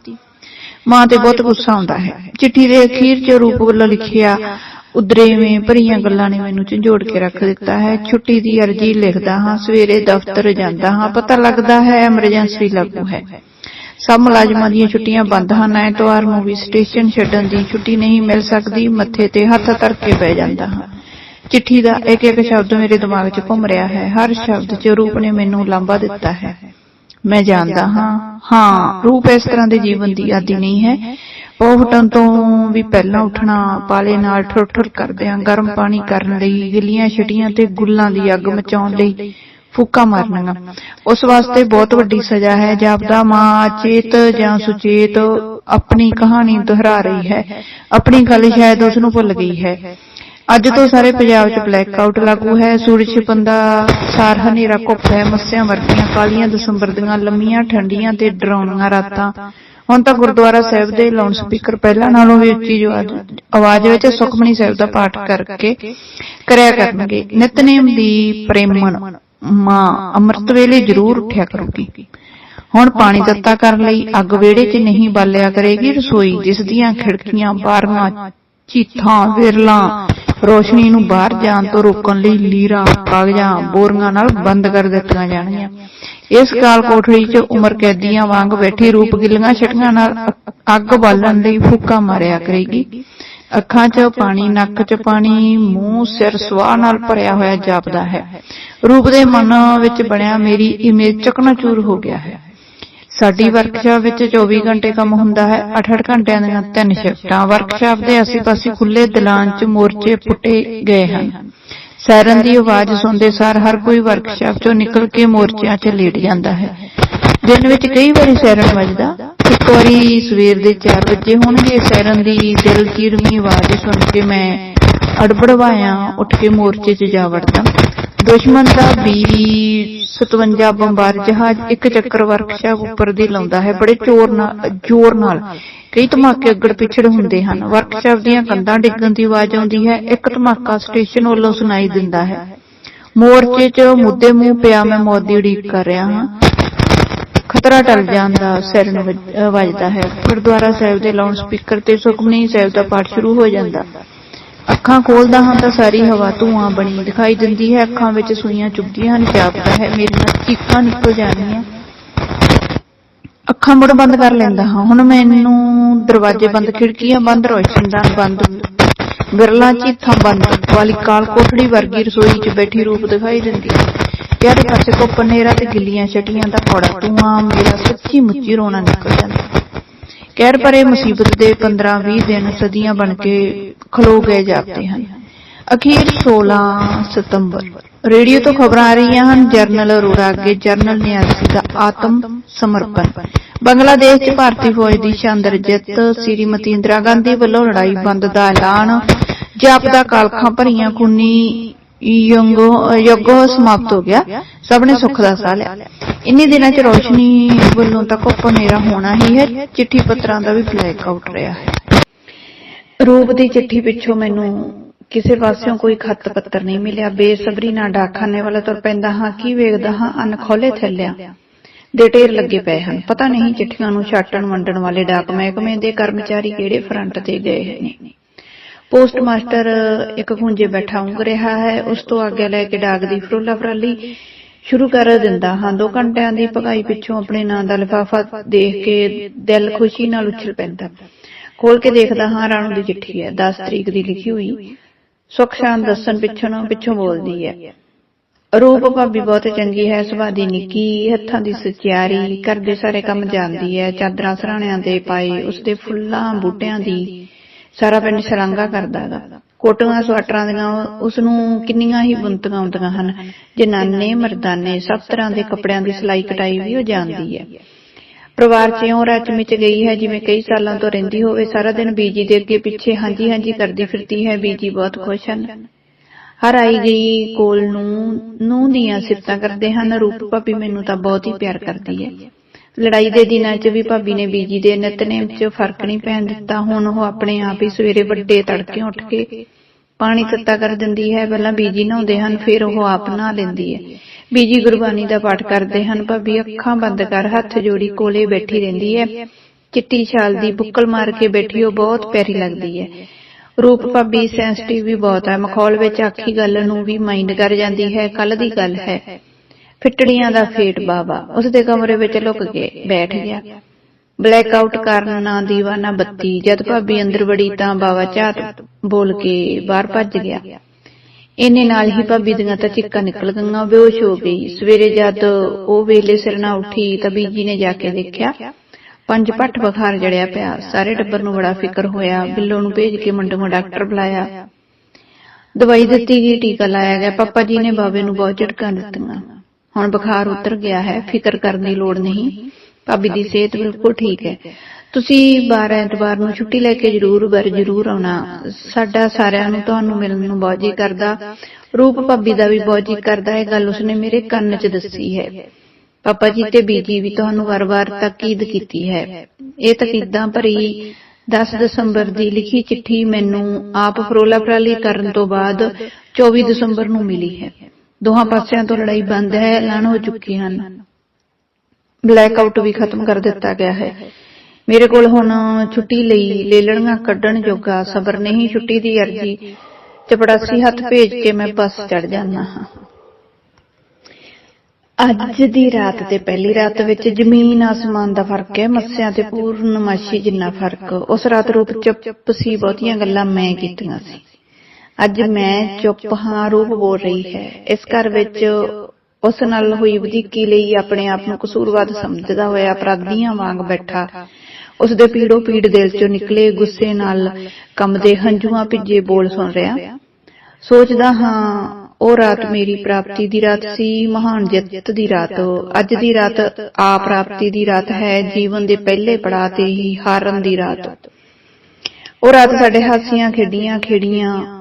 ਮਾਂ ਤੇ ਬਹੁਤ ਗੁੱਸਾ ਆਉਂਦਾ ਹੈ। ਚਿੱਠੀ ਦੇ ਅਖੀਰ 'ਚ ਰੂਪ ਵੱਲੋਂ ਲਿਖਿਆ ਉਦਰੇਵੇਂ ਭਰੀਆਂ ਗੱਲਾਂ ਨੇ ਮੈਨੂੰ ਝੰਜੋੜ ਕੇ ਰੱਖ ਦਿੱਤਾ ਹੈ। ਛੁੱਟੀ ਦੀ ਅਰਜ਼ੀ ਲਿਖਦਾ ਹਾਂ, ਸਵੇਰੇ ਦਫ਼ਤਰ ਜਾਂਦਾ ਹਾਂ। ਪਤਾ ਲੱਗਦਾ ਹੈ ਐਮਰਜੈਂਸੀ ਲਾਗੂ ਹੈ। ਸਭ ਮੁਲਾਜ਼ਮਾਂ ਦੀਆਂ ਛੁੱਟੀਆਂ ਬੰਦ ਹਨ। ਐਤਵਾਰ ਨੂੰ ਵੀ ਸਟੇਸ਼ਨ ਛੱਡਣ ਦੀ ਛੁੱਟੀ ਨਹੀਂ ਮਿਲ ਸਕਦੀ। ਮੱਥੇ ਤੇ ਹੱਥ ਧਰ ਕੇ ਬਹਿ ਜਾਂਦਾ ਹਾਂ। ਚਿੱਠੀ ਦਾ ਇੱਕ ਇੱਕ ਸ਼ਬਦ ਮੇਰੇ ਦਿਮਾਗ 'ਚ ਘੁੰਮ ਰਿਹਾ ਹੈ। ਹਰ ਸ਼ਬਦ 'ਚ ਰੂਪ ਨੇ ਮੈਨੂੰ ਲਾਂਭਾ ਦਿੱਤਾ ਹੈ। ਮੈਂ ਜਾਣਦਾ ਹਾਂ। ਹਾਂ। ਰੂਪ ਇਸ ਤਰ੍ਹਾਂ ਦੇ ਜੀਵਨ ਦੀ ਆਦੀ ਨਹੀਂ ਹੈ। ਉਹ ਹਟਣ ਤੋਂ ਵੀ ਪਹਿਲਾਂ ਉੱਠਣਾ ਪਾਲੇ ਨਾਲ ਠੁਰ ਠੁਰ ਕਰਦਿਆਂ ਗਰਮ ਪਾਣੀ ਕਰਨ ਲਈ ਗਿੱਲੀਆਂ ਛਟੀਆਂ ਤੇ ਗੁੱਲਾਂ ਦੀ ਅੱਗ ਮਚਾਉਣ ਲਈ ਫੂਕਾ ਮਾਰਨੀਆਂ ਉਸ ਵਾਸਤੇ ਬਹੁਤ ਵੱਡੀ ਸਜ਼ਾ ਹੈ ਜਾਪਦਾ ਮਾਂ ਚੇਤ ਜਾਂ ਸੁਚੇਤ ਆਪਣੀ ਕਹਾਣੀ ਦੁਹਰਾ ਰਹੀ ਹੈ। ਆਪਣੀ ਗੱਲ ਸ਼ਾਇਦ ਉਸ ਨੂੰ ਭੁੱਲ ਗਈ ਹੈ। ਅੱਜ ਤੋਂ ਸਾਰੇ ਪੰਜਾਬ 'ਚ ਬਲੈਕ ਆਊਟ ਲਾਗੂ ਹੈ। ਸੂਰਜ ਛਿਪੰਦਾ ਸਾਰ ਹਨੇਰਾ ਘੁੱਪ ਹੈ। ਮੱਸਿਆਂ ਵਰਗੀਆਂ ਕਾਲੀਆਂ ਦਸੰਬਰ ਦੀਆਂ ਲੰਮੀਆਂ ਠੰਡੀਆਂ ਤੇ ਡਰਾਉਣੀਆਂ ਰਾਤਾਂ। ਹੁਣ ਤਾਂ ਗੁਰਦੁਆਰਾ ਸਾਹਿਬ ਦੇ ਲਾਊਡ ਸਪੀਕਰ ਪਹਿਲਾਂ ਨਾਲੋਂ ਵੀ ਉੱਚੀ ਆਵਾਜ਼ ਵਿੱਚ ਸੁਖਮਨੀ ਸਾਹਿਬ ਦਾ ਪਾਠ ਕਰਕੇ ਕਰਿਆ ਕਰਨਗੇ। ਨਿਤਨੇਮ ਦੀ ਪ੍ਰੇਮਣ ਮਾਂ ਅੰਮ੍ਰਿਤ ਵੇਲੇ ਜ਼ਰੂਰ ਉੱਠਿਆ ਕਰੂਗੀ। ਹੁਣ ਪਾਣੀ ਤੱਤਾ ਕਰਨ ਲਈ। ਅੱਗ ਵਿਹੜੇ 'ਚ ਨਹੀਂ ਬਾਲਿਆ ਕਰੇਗੀ ਰਸੋਈ, ਜਿਸ ਦੀਆਂ ਖਿੜਕੀਆਂ ਬਾਰੀਆਂ ਚੀਥਾਂ ਵਿਰਲਾਂ, ਰੋਸ਼ਨੀ ਨੂੰ ਬਾਹਰ ਜਾਣ ਤੋਂ ਰੋਕਣ ਲਈ ਲੀਰਾਂ, ਕਾਗਜ਼ਾਂ, ਬੋਰੀਆਂ ਨਾਲ ਬੰਦ ਕਰ ਦਿੱਤੀਆਂ ਜਾਣਗੀਆਂ। ਇਸ ਕਾਲ ਕੋਠੜੀ 'ਚ ਉਮਰ ਕੈਦੀਆਂ ਵਾਂਗ ਬੈਠੀ ਰੂਪ ਗਿੱਲੀਆਂ ਛਟੀਆਂ ਨਾਲ ਅੱਗ ਬਾਲਣ ਲਈ ਫੂਕਾ ਮਾਰਿਆ ਕਰੇਗੀ। ਅੱਖਾਂ 'ਚ ਪਾਣੀ, ਨੱਕ 'ਚ ਪਾਣੀ, ਮੂੰਹ, ਸਿਰ ਸਵਾਹ ਨਾਲ ਭਰਿਆ ਹੋਇਆ ਜਾਪਦਾ ਹੈ। ਰੂਪ ਦੇ ਮਨ ਵਿੱਚ ਬਣਿਆ ਮੇਰੀ ਇਮੇਜ ਚਕਨਾਚੂਰ ਹੋ ਗਿਆ ਹੈ। ਸਾਡੀ ਵਰਕਸ਼ਾਪ ਵਿੱਚ 24 ਘੰਟੇ ਕੰਮ ਹੁੰਦਾ ਹੈ 8-8 ਘੰਟਿਆਂ ਦੀਆਂ ਤਿੰਨ ਸ਼ਿਫਟਾਂ ਵਰਕਸ਼ਾਪ ਦੇ ਆਸੇ-ਪਾਸੇ ਖੁੱਲੇ ਦਲਾਨ 'ਚ ਮੋਰਚੇ ਪੁੱਟੇ ਗਏ ਹਨ। ਸਾਇਰਨ ਦੀ ਆਵਾਜ਼ ਸੁਣਦੇ ਸਾਰ ਹਰ ਕੋਈ ਵਰਕਸ਼ਾਪ 'ਚੋਂ ਨਿਕਲ ਕੇ ਮੋਰਚਿਆਂ 'ਚ ਲੇਟ ਜਾਂਦਾ ਹੈ। ਦਿਨ ਵਿੱਚ ਕਈ ਵਾਰੀ ਸਾਇਰਨ ਵੱਜਦਾ, ਇੱਕ ਵਾਰੀ ਸਵੇਰ ਦੇ 4 ਵਜੇ ਹੋਣਗੇ ਸਾਇਰਨ ਦੀ ਦਿਲ ਚੀਰਵੀਂ ਆਵਾਜ਼ ਸੁਣ ਕੇ ਮੈਂ ਅੜਬੜਵਾਇਆ, ਉੱਠ ਕੇ ਮੋਰਚੇ 'ਚ ਜਾ ਵੜਦਾ। ਦੁਸ਼ਮਣ ਦਾ ਬੀ 57 ਬੰਬਾਰ ਜਹਾਜ਼ ਇੱਕ ਚੱਕਰ ਵਰਕਸ਼ਾਪ ਉੱਪਰ ਦੀ ਲਾਉਂਦਾ ਹੈ। ਬੜੇ ਜ਼ੋਰ ਨਾਲ ਜ਼ੋਰ ਨਾਲ ਕਈ ਧਮਾਕੇ ਅੱਗੜ ਪਿਛੜ ਹੁੰਦੇ ਹਨ। ਵਰਕਸ਼ਾਪ ਦੀਆਂ ਕੰਧਾਂ ਡਿੱਗਣ ਦੀ ਆਵਾਜ਼ ਆਉਂਦੀ ਹੈ। ਇੱਕ ਧਮਾਕਾ ਸਟੇਸ਼ਨ ਵੱਲੋਂ ਸੁਣਾਈ ਦਿੰਦਾ ਹੈ। ਮੋਰਚੇ 'ਚ ਮੁੱਦੇ ਮੂੰਹ ਪਿਆ, ਮੈਂ ਮੌਤ ਦੀ ਉਡੀਕ ਕਰ ਰਿਹਾ ਹਾਂ। ਖਤਰਾ ਟਲ ਜਾਂਦਾ ਸਿਰਨ ਵੱਜ- ਵੱਜਦਾ ਹੈ। ਗੁਰਦੁਆਰਾ ਸਾਹਿਬ ਦੇ ਲਾਊਡ ਸਪੀਕਰ ਤੇ ਸੁਖਮਨੀ ਸਾਹਿਬ ਦਾ ਪਾਠ ਸ਼ੁਰੂ ਹੋ ਜਾਂਦਾ। ਅੱਖਾਂ ਖੋਲਦਾ ਹਾਂ ਤਾਂ ਸਾਰੀ ਹਵਾ ਧੂਆਂ ਬਣੀ ਦਿਖਾਈ ਦਿੰਦੀ ਹੈ। ਅੱਖਾਂ ਵਿੱਚ ਸੂਈਆਂ ਚੁਭਦੀਆਂ ਹਨ ਜਾਪਦਾ ਹੈ। ਮੇਰੀਆਂ ਚੀਕਾਂ ਨਿਕਲ ਜਾਣਗੀਆਂ ਅੱਖਾਂ ਮੁੜ ਬੰਦ ਕਰ ਲੈਂਦਾ ਹਾਂ। ਹੁਣ ਮੈਨੂੰ ਦਰਵਾਜ਼ੇ ਬੰਦ, ਖਿੜਕੀਆਂ ਬੰਦ, ਰੋਸ਼ਨਦਾਨ ਬੰਦ ਬਿਰਲਾ ਚੀਥਾਂ ਬੰਦ, ਵਾਲੀ ਕਾਲ ਕੋਠੜੀ ਵਰਗੀ ਰਸੋਈ 'ਚ ਬੈਠੀ ਰੂਪ ਦਿਖਾਈ ਦਿੰਦੀ ਹੈ। ਚਾਰੇ ਪਾਸੇ ਕੋ ਪਨੇਰਾ ਤੇ ਗਿੱਲੀਆਂ ਛਟੀਆਂ ਦਾ ਕੌੜਾ ਧੂਆਂ, ਮੇਰਾ ਸੱਚੀ ਮੁੱਚੀ ਰੋਣਾ ਨਿਕਲ ਜਾਂਦਾ ਕਹਿਰ ਪਰੇ ਮੁਸੀਬਤ ਦੇ 15-20 ਦਿਨ ਸਦੀਆਂ ਬਣ ਕੇ ਖਲੋ ਗਏ ਜਾਪਦੇ ਹਨ। ਅਖੀਰ 16 ਸਤੰਬਰ। ਰੇਡੀਓ ਤੋਂ ਖਬਰਾਂ ਆ ਰਹੀਆਂ ਹਨ ਜਰਨਲ ਅਰੋੜਾ ਅੱਗੇ ਜਰਨਲ ਨਿਆਸੀ ਦਾ ਆਤਮ ਸਮਰਪਣ। ਬੰਗਲਾਦੇਸ਼ 'ਚ ਭਾਰਤੀ ਫੌਜ ਦੀ ਸ਼ਾਨਦਾਰ ਜਿੱਤ ਸ੍ਰੀਮਤੀ ਇੰਦਰਾ ਗਾਂਧੀ ਵੱਲੋਂ ਲੜਾਈ ਬੰਦ ਦਾ ਐਲਾਨ ਜਾਪਦਾ ਕਾਲਖਾਂ ਭਰੀਆਂ ਖੂਨੀ ਯੰਗੋ ਸਮਾਪਤ ਹੋ ਗਿਆ ਸਭ ਨੇ ਸੁੱਖ ਦਾ ਸਾਹ ਲਿਆ ਇੰਨੇ ਦਿਨਾਂ 'ਚ ਰੋਸ਼ਨੀ ਵੱਲੋਂ ਤਾਂ ਕੋ ਹਨੇਰਾ ਹੋਣਾ ਹੀ ਹੈ ਚਿੱਠੀ ਪੱਤਰਾਂ ਦਾ ਵੀ ਬਲੈਕ ਆਊਟ ਰਿਹਾ ਹੈ ਰੂਪ ਦੀ ਚਿੱਠੀ ਪਿੱਛੋਂ ਮੈਨੂੰ ਕਿਸੇ ਪਾਸਿਓਂ ਕੋਈ ਖੱਤ ਪੱਤਰ ਨਹੀਂ ਮਿਲਿਆ ਬੇਸਬਰੀ ਨਾਲ ਡਾਕਖਾਨੇ ਵਾਲਾ ਤੁਰ ਪੈਂਦਾ ਹਾਂ ਕੀ ਵੇਖਦਾ ਹਾਂ ਅਨਖੋਲੇ ਥੱਲਿਆ ਦੇ ਢੇਰ ਲੱਗੇ ਪਏ ਹਨ ਪਤਾ ਨਹੀਂ ਚਿੱਠੀਆਂ ਨੂੰ ਛਾਟਣ ਵੰਡਣ ਵਾਲੇ ਡਾਕ ਮਹਿਕਮੇ ਦੇ ਕਰਮਚਾਰੀ ਕਿਹੜੇ ਫਰੰਟ ਤੇ ਗਏ ਨੇ ਪੋਸਟ ਮਾਸਟਰ ਇੱਕ ਖੁੰਝੇ ਬੈਠਾ ਉਂਗ ਰਿਹਾ ਹੈ, ਉਸ ਤੋਂ ਆਗਿਆ ਲੈ ਕੇ ਡਾਕ ਦੀ ਫਰੋਲਾ ਫਰਾਲੀ ਸ਼ੁਰੂ ਕਰ ਦਿੰਦਾ ਹਾਂ। ਦੋ ਘੰਟਿਆਂ ਦੀ ਭਗਾਈ ਪਿੱਛੋਂ ਆਪਣੇ ਨਾਂ ਦਾ ਲਿਫਾਫਾ ਦੇਖ ਕੇ ਦਿਲ ਖੁਸ਼ੀ ਨਾਲ ਉੱਛਲ ਪੈਂਦਾ। ਖੋਲ ਕੇ ਦੇਖਦਾ ਹਾਂ, ਰਾਣੂ ਦੀ ਚਿੱਠੀ ਹੈ। 10 ਤਰੀਕ ਦੀ ਲਿਖੀ ਹੋਈ ਸੁਖ ਸ਼ਾਨ ਦੱਸਣ ਪਿੱਛੋਂ ਨਾ ਪਿੱਛੋਂ ਬੋਲਦੀ ਹੈ। ਰੂਪ ਭਾਬੀ ਬਹੁਤ ਚੰਗੀ ਹੈ, ਸੁਭਾਅ ਦੀ ਨਿੱਕੀ, ਹੱਥਾਂ ਦੀ ਸਚਿਆਰੀ, ਘਰ ਦੇ ਸਾਰੇ ਕੰਮ ਜਾਣਦੀ ਹੈ। ਚਾਦਰਾਂ ਸਰਾਣਿਆਂ ਦੇ ਪਾਏ ਉਸਦੇ ਫੁੱਲਾਂ ਬੂਟਿਆਂ ਦੀ ਸਾਰਾ ਪਿੰਡ ਸ਼ਲਾਘਾ ਕਰਦਾ ਹੈਗਾ। ਕੋਟੀਆਂ, ਸਵਾਟਰਾਂ ਦੀਆਂ ਉਸ ਨੂੰ ਕਿੰਨੀਆਂ ਹੀ ਬੁੰਤੀਆਂ ਆਉਂਦੀਆਂ ਹਨ। ਜਨਾਨੇ ਮਰਦਾਨੇ, ਸਭ ਤਰ੍ਹਾਂ ਦੇ ਕੱਪੜਿਆਂ ਦੀ ਸਿਲਾਈ ਕਟਾਈ ਵੀ ਉਹ ਜਾਣਦੀ ਹੈ। ਪਰਿਵਾਰ ਚ ਇਉਂ ਰਚ ਮਿਚ ਗਈ ਹੈ, ਜਿਵੇਂ ਕਈ ਸਾਲਾਂ ਤੋਂ ਰਹਿੰਦੀ ਹੋਵੇ, ਸਾਰਾ ਦਿਨ ਬੀਜੀ ਦੇ ਅੱਗੇ ਪਿੱਛੇ ਹਾਂਜੀ ਹਾਂਜੀ ਕਰਦੀ ਫਿਰਦੀ ਹੈ, ਬੀਜੀ ਬਹੁਤ ਖੁਸ਼ ਹਨ। ਹਰ ਆਈ ਗਈ ਕੋਲ ਨੂੰ ਨੂੰ ਦੀਆਂ ਸਿਫਤਾਂ ਕਰਦੇ ਹਨ, ਰੂਪ ਭਾਬੀ ਮੈਨੂੰ ਤਾਂ ਬਹੁਤ ਹੀ ਪਿਆਰ ਕਰਦੀ ਹੈ। ਲੜਾਈ ਦੇ ਦਿਨਾਂ 'ਚ ਵੀ ਭਾਬੀ ਨੇ ਬੀਜੀ ਦੇ ਨਿਤਨੇਮ 'ਚ ਫ਼ਰਕ ਨਹੀਂ ਪੈਣ ਦਿੱਤਾ। ਹੁਣ ਉਹ ਆਪਣੇ ਆਪ ਹੀ ਸਵੇਰੇ ਵੱਡੇ ਤੜਕੇ ਉੱਠ ਕੇ ਪਾਣੀ ਤੱਤਾ ਕਰ ਦਿੰਦੀ ਹੈ। ਪਹਿਲਾਂ ਬੀਜੀ ਨਹਾਉਂਦੇ ਹਨ, ਫਿਰ ਉਹ ਆਪ ਨਹਾ ਲੈਂਦੀ ਹੈ। ਬੀਜੀ ਗੁਰਬਾਣੀ ਦਾ ਪਾਠ ਕਰਦੇ ਹਨ। ਭਾਬੀ ਅੱਖਾਂ ਬੰਦ ਕਰ, ਹੱਥ ਜੋੜੀ ਕੋਲੇ ਬੈਠੀ ਰਹਿੰਦੀ ਹੈ। ਚਿੱਟੀ ਛਾਲ ਦੀ ਬੁੱਕਲ ਮਾਰ ਕੇ ਬੈਠੀ, ਉਹ ਬਹੁਤ ਪਿਆਰੀ ਲੱਗਦੀ ਹੈ। ਰੂਪ ਭਾਬੀ ਸੈਂਸਿਟਿਵ ਵੀ ਬਹੁਤ ਹੈ। ਮਖੌਲ ਵਿੱਚ ਆਖੀ ਗੱਲ ਨੂੰ ਵੀ ਮਾਈਂਡ ਕਰ ਜਾਂਦੀ ਹੈ। ਕੱਲ ਦੀ ਗੱਲ ਹੈ। ਫਿੱਟੜੀਆਂ ਦਾ ਫੇਟ ਬਾਬਾ। ਉਸ ਦੇ ਕਮਰੇ ਵਿੱਚ ਲੁਕ ਕੇ ਬੈਠ ਗਿਆ। ਬਲੈਕ ਆਊਟ ਕਾਰਨ ਨਾ ਦੀਵਾਨਾ ਬੱਤੀ। ਜਦ ਭਾਬੀ ਅੰਦਰ ਵੜੀ ਤਾਂ ਬਾਬਾ ਝਾਤ ਬੋਲ ਕੇ ਬਾਹਰ ਭੱਜ ਗਿਆ। ਇਹਨੇ ਨਾਲ ਹੀ ਭਾਬੀ ਦੀਆਂ ਤਾਂ ਚਿੱਕਾਂ ਨਿਕਲ ਗਈਆਂ। ਬੇਹੋਸ਼ ਹੋ ਗਈ। ਸਵੇਰੇ ਜਦ ਉਹ ਵੇਲੇ ਸਿਰ ਨਾ ਉੱਠੀ ਤਾਂ ਬੀਜੀ ਨੇ ਜਾ ਕੇ ਦੇਖਿਆ। ਪੰਜ ਪੱਟ ਬੁਖਾਰ ਜੜਿਆ ਪਿਆ। ਸਾਰੇ ਟੱਬਰ ਨੂੰ ਬੜਾ ਫਿਕਰ ਹੋਇਆ। ਬਿੱਲੋ ਨੂੰ ਭੇਜ ਕੇ ਮੰਡੋਂ ਡਾਕਟਰ ਬੁਲਾਇਆ। ਦਵਾਈ ਦਿੱਤੀ ਗਈ ਟੀਕਾ ਲਾਇਆ ਗਿਆ। ਪਾਪਾ ਜੀ ਨੇ ਬਾਬੇ ਨੂੰ ਬਹੁਤ ਝਟਕਾਂ ਦਿੱਤੀਆਂ ਹੁਣ ਬੁਖਾਰ ਉਤਰ ਗਿਆ ਹੈ, ਫਿਕਰ ਕਰਨ ਦੀ ਲੋੜ ਨਹੀਂ। ਭਾਬੀ ਦੀ ਸਿਹਤ ਬਿਲਕੁਲ ਠੀਕ ਹੈ। ਤੁਸੀਂ 12 ਐਤਵਾਰ ਨੂੰ ਛੁੱਟੀ ਲੈ ਕੇ ਜਰੂਰ ਬਰ ਜਰੂਰ ਆਉਣਾ। ਸਾਡਾ ਸਾਰਿਆਂ ਨੂੰ ਤੁਹਾਨੂੰ ਮਿਲਣ ਨੂੰ ਬਹੁਤ ਜੀ ਕਰਦਾ। ਰੂਪ ਭਾਬੀ ਦਾ ਵੀ ਬਹੁਤ ਜੀ ਕਰਦਾ। ਹੈ ਗੱਲ ਉਸਨੇ ਮੇਰੇ ਕੰਨ 'ਚ ਦੱਸੀ ਹੈ। ਪਾਪਾ ਜੀ ਤੇ ਬੀਜੀ ਵੀ ਤੁਹਾਨੂੰ ਵਾਰ-ਵਾਰ ਤਾਕੀਦ ਕੀਤੀ ਹੈ। ਇਹ ਤਕੀਦਾਂ ਭਰੀ 10 ਦਸੰਬਰ ਦੀ ਲਿਖੀ ਚਿੱਠੀ ਮੈਨੂੰ ਆਪ ਫਰੋਲਾ ਫਰਾਲੀ ਕਰਨ ਤੋਂ ਬਾਅਦ 24 ਦਸੰਬਰ ਨੂੰ ਮਿਲੀ ਹੈ। ਦੋਹਾਂ ਪਾਸਿਆਂ ਤੋਂ ਲੜਾਈ ਬੰਦ ਹੈ, ਐਲਾਨ ਹੋ ਚੁੱਕੇ ਹਨ। ਬਲੈਕ ਆਊਟ ਵੀ ਖਤਮ ਕਰ ਦਿੱਤਾ ਗਿਆ ਹੈ। ਮੇਰੇ ਕੋਲ ਹੁਣ ਛੁੱਟੀ ਲਈ ਲੇਲੜੀਆਂ ਕੱਢਣ ਜੋਗਾ ਸਬਰ ਨਹੀਂ, ਛੁੱਟੀ ਦੀ ਅਰਜੀ, ਚਪੜਾਸੀ ਹੱਥ ਭੇਜ ਕੇ ਮੈਂ ਬੱਸ ਚੜ ਜਾਂਦਾ ਹਾਂ। ਅੱਜ ਦੀ ਰਾਤ ਤੇ ਪਹਿਲੀ ਰਾਤ ਵਿੱਚ ਜ਼ਮੀਨ ਆਸਮਾਨ ਦਾ ਫ਼ਰਕ ਹੈ, ਮੱਸਿਆਂ ਤੇ ਪੂਰਨਮਾਸ਼ੀ ਜਿੰਨਾ ਫ਼ਰਕ, ਉਸ ਰਾਤ ਰੂਪ ਚੁੱਪ ਸੀ, ਬਹੁਤੀਆਂ ਗੱਲਾਂ ਮੈਂ ਕੀਤੀਆਂ ਸੀ। ਅੱਜ ਮੈਂ ਚੁੱਪ ਹਾਂ ਰੂਪ ਬੋਲ ਰਹੀ ਹੈ। ਇਸ ਘਰ ਵਿੱਚ ਉਸ ਨਾਲ ਹੋਈ ਵਧੀਕੀ ਲਈ ਆਪਣੇ ਆਪ ਨੂੰ ਕਸੂਰਵਾਦ ਸਮਝਦਾ ਹੋਇਆ ਅਪਰਾਧੀਆਂ ਵਾਂਗ ਬੈਠਾ। ਉਸ ਦੇ ਪੀੜੋ ਪੀੜ ਦਿਲ ਚੋਂ ਨਿਕਲੇ ਗੁੱਸੇ ਨਾਲ ਕੰਮਦੇ ਹੰਝੂਆਂ ਭਿੱਜੇ ਬੋਲ ਸੁਣ ਰਿਹਾ। ਸੋਚਦਾ ਹਾਂ, ਉਹ ਰਾਤ ਮੇਰੀ ਪ੍ਰਾਪਤੀ ਦੀ ਰਾਤ ਸੀ, ਮਹਾਨ ਜਿੱਤ ਦੀ ਰਾਤ। ਅੱਜ ਦੀ ਰਾਤ ਆ ਪ੍ਰਾਪਤੀ ਦੀ ਰਾਤ ਹੈ, ਜੀਵਨ ਦੇ ਪਹਿਲੇ ਪੜਾਅ ਤੇ ਹੀ ਹਾਰਨ ਦੀ ਰਾਤ। ਉਹ ਰਾਤ ਸਾਡੇ ਹਾਸੀਆਂ ਖੇਡੀਆਂ ਖੇੜੀਆਂ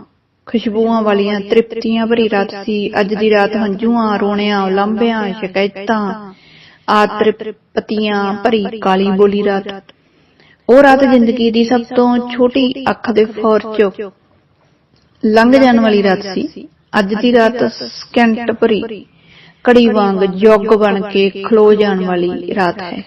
ਖੁਸ਼ਬੂਆਂ ਵਾਲੀਆਂ ਤ੍ਰਿਪਤੀਆਂ ਭਰੀ ਰਾਤ ਸੀ। ਅੱਜ ਦੀ ਰਾਤ ਹੰਝੂਆਂ, ਰੋਣਿਆਂ, ਉਲੰਭਿਆਂ, ਸ਼ਿਕਾਇਤਾਂ ਆ ਤ੍ਰਿਪਤੀਆਂ ਭਰੀ ਕਾਲੀ ਬੋਲੀ ਰਾਤ। ਉਹ ਰਾਤ ਜ਼ਿੰਦਗੀ ਦੀ ਸਭ ਤੋਂ ਛੋਟੀ ਅੱਖ ਦੇ ਫੌਰ ਚੋਂ ਲੰਘ ਜਾਣ ਵਾਲੀ ਰਾਤ ਸੀ। ਅੱਜ ਦੀ ਰਾਤ ਸਕੈਂਟ ਭਰੀ ਕੜੀ ਵਾਂਗ ਜੋਗ ਬਣ ਕੇ ਖਲੋ ਜਾਣ ਵਾਲੀ ਰਾਤ ਹੈ।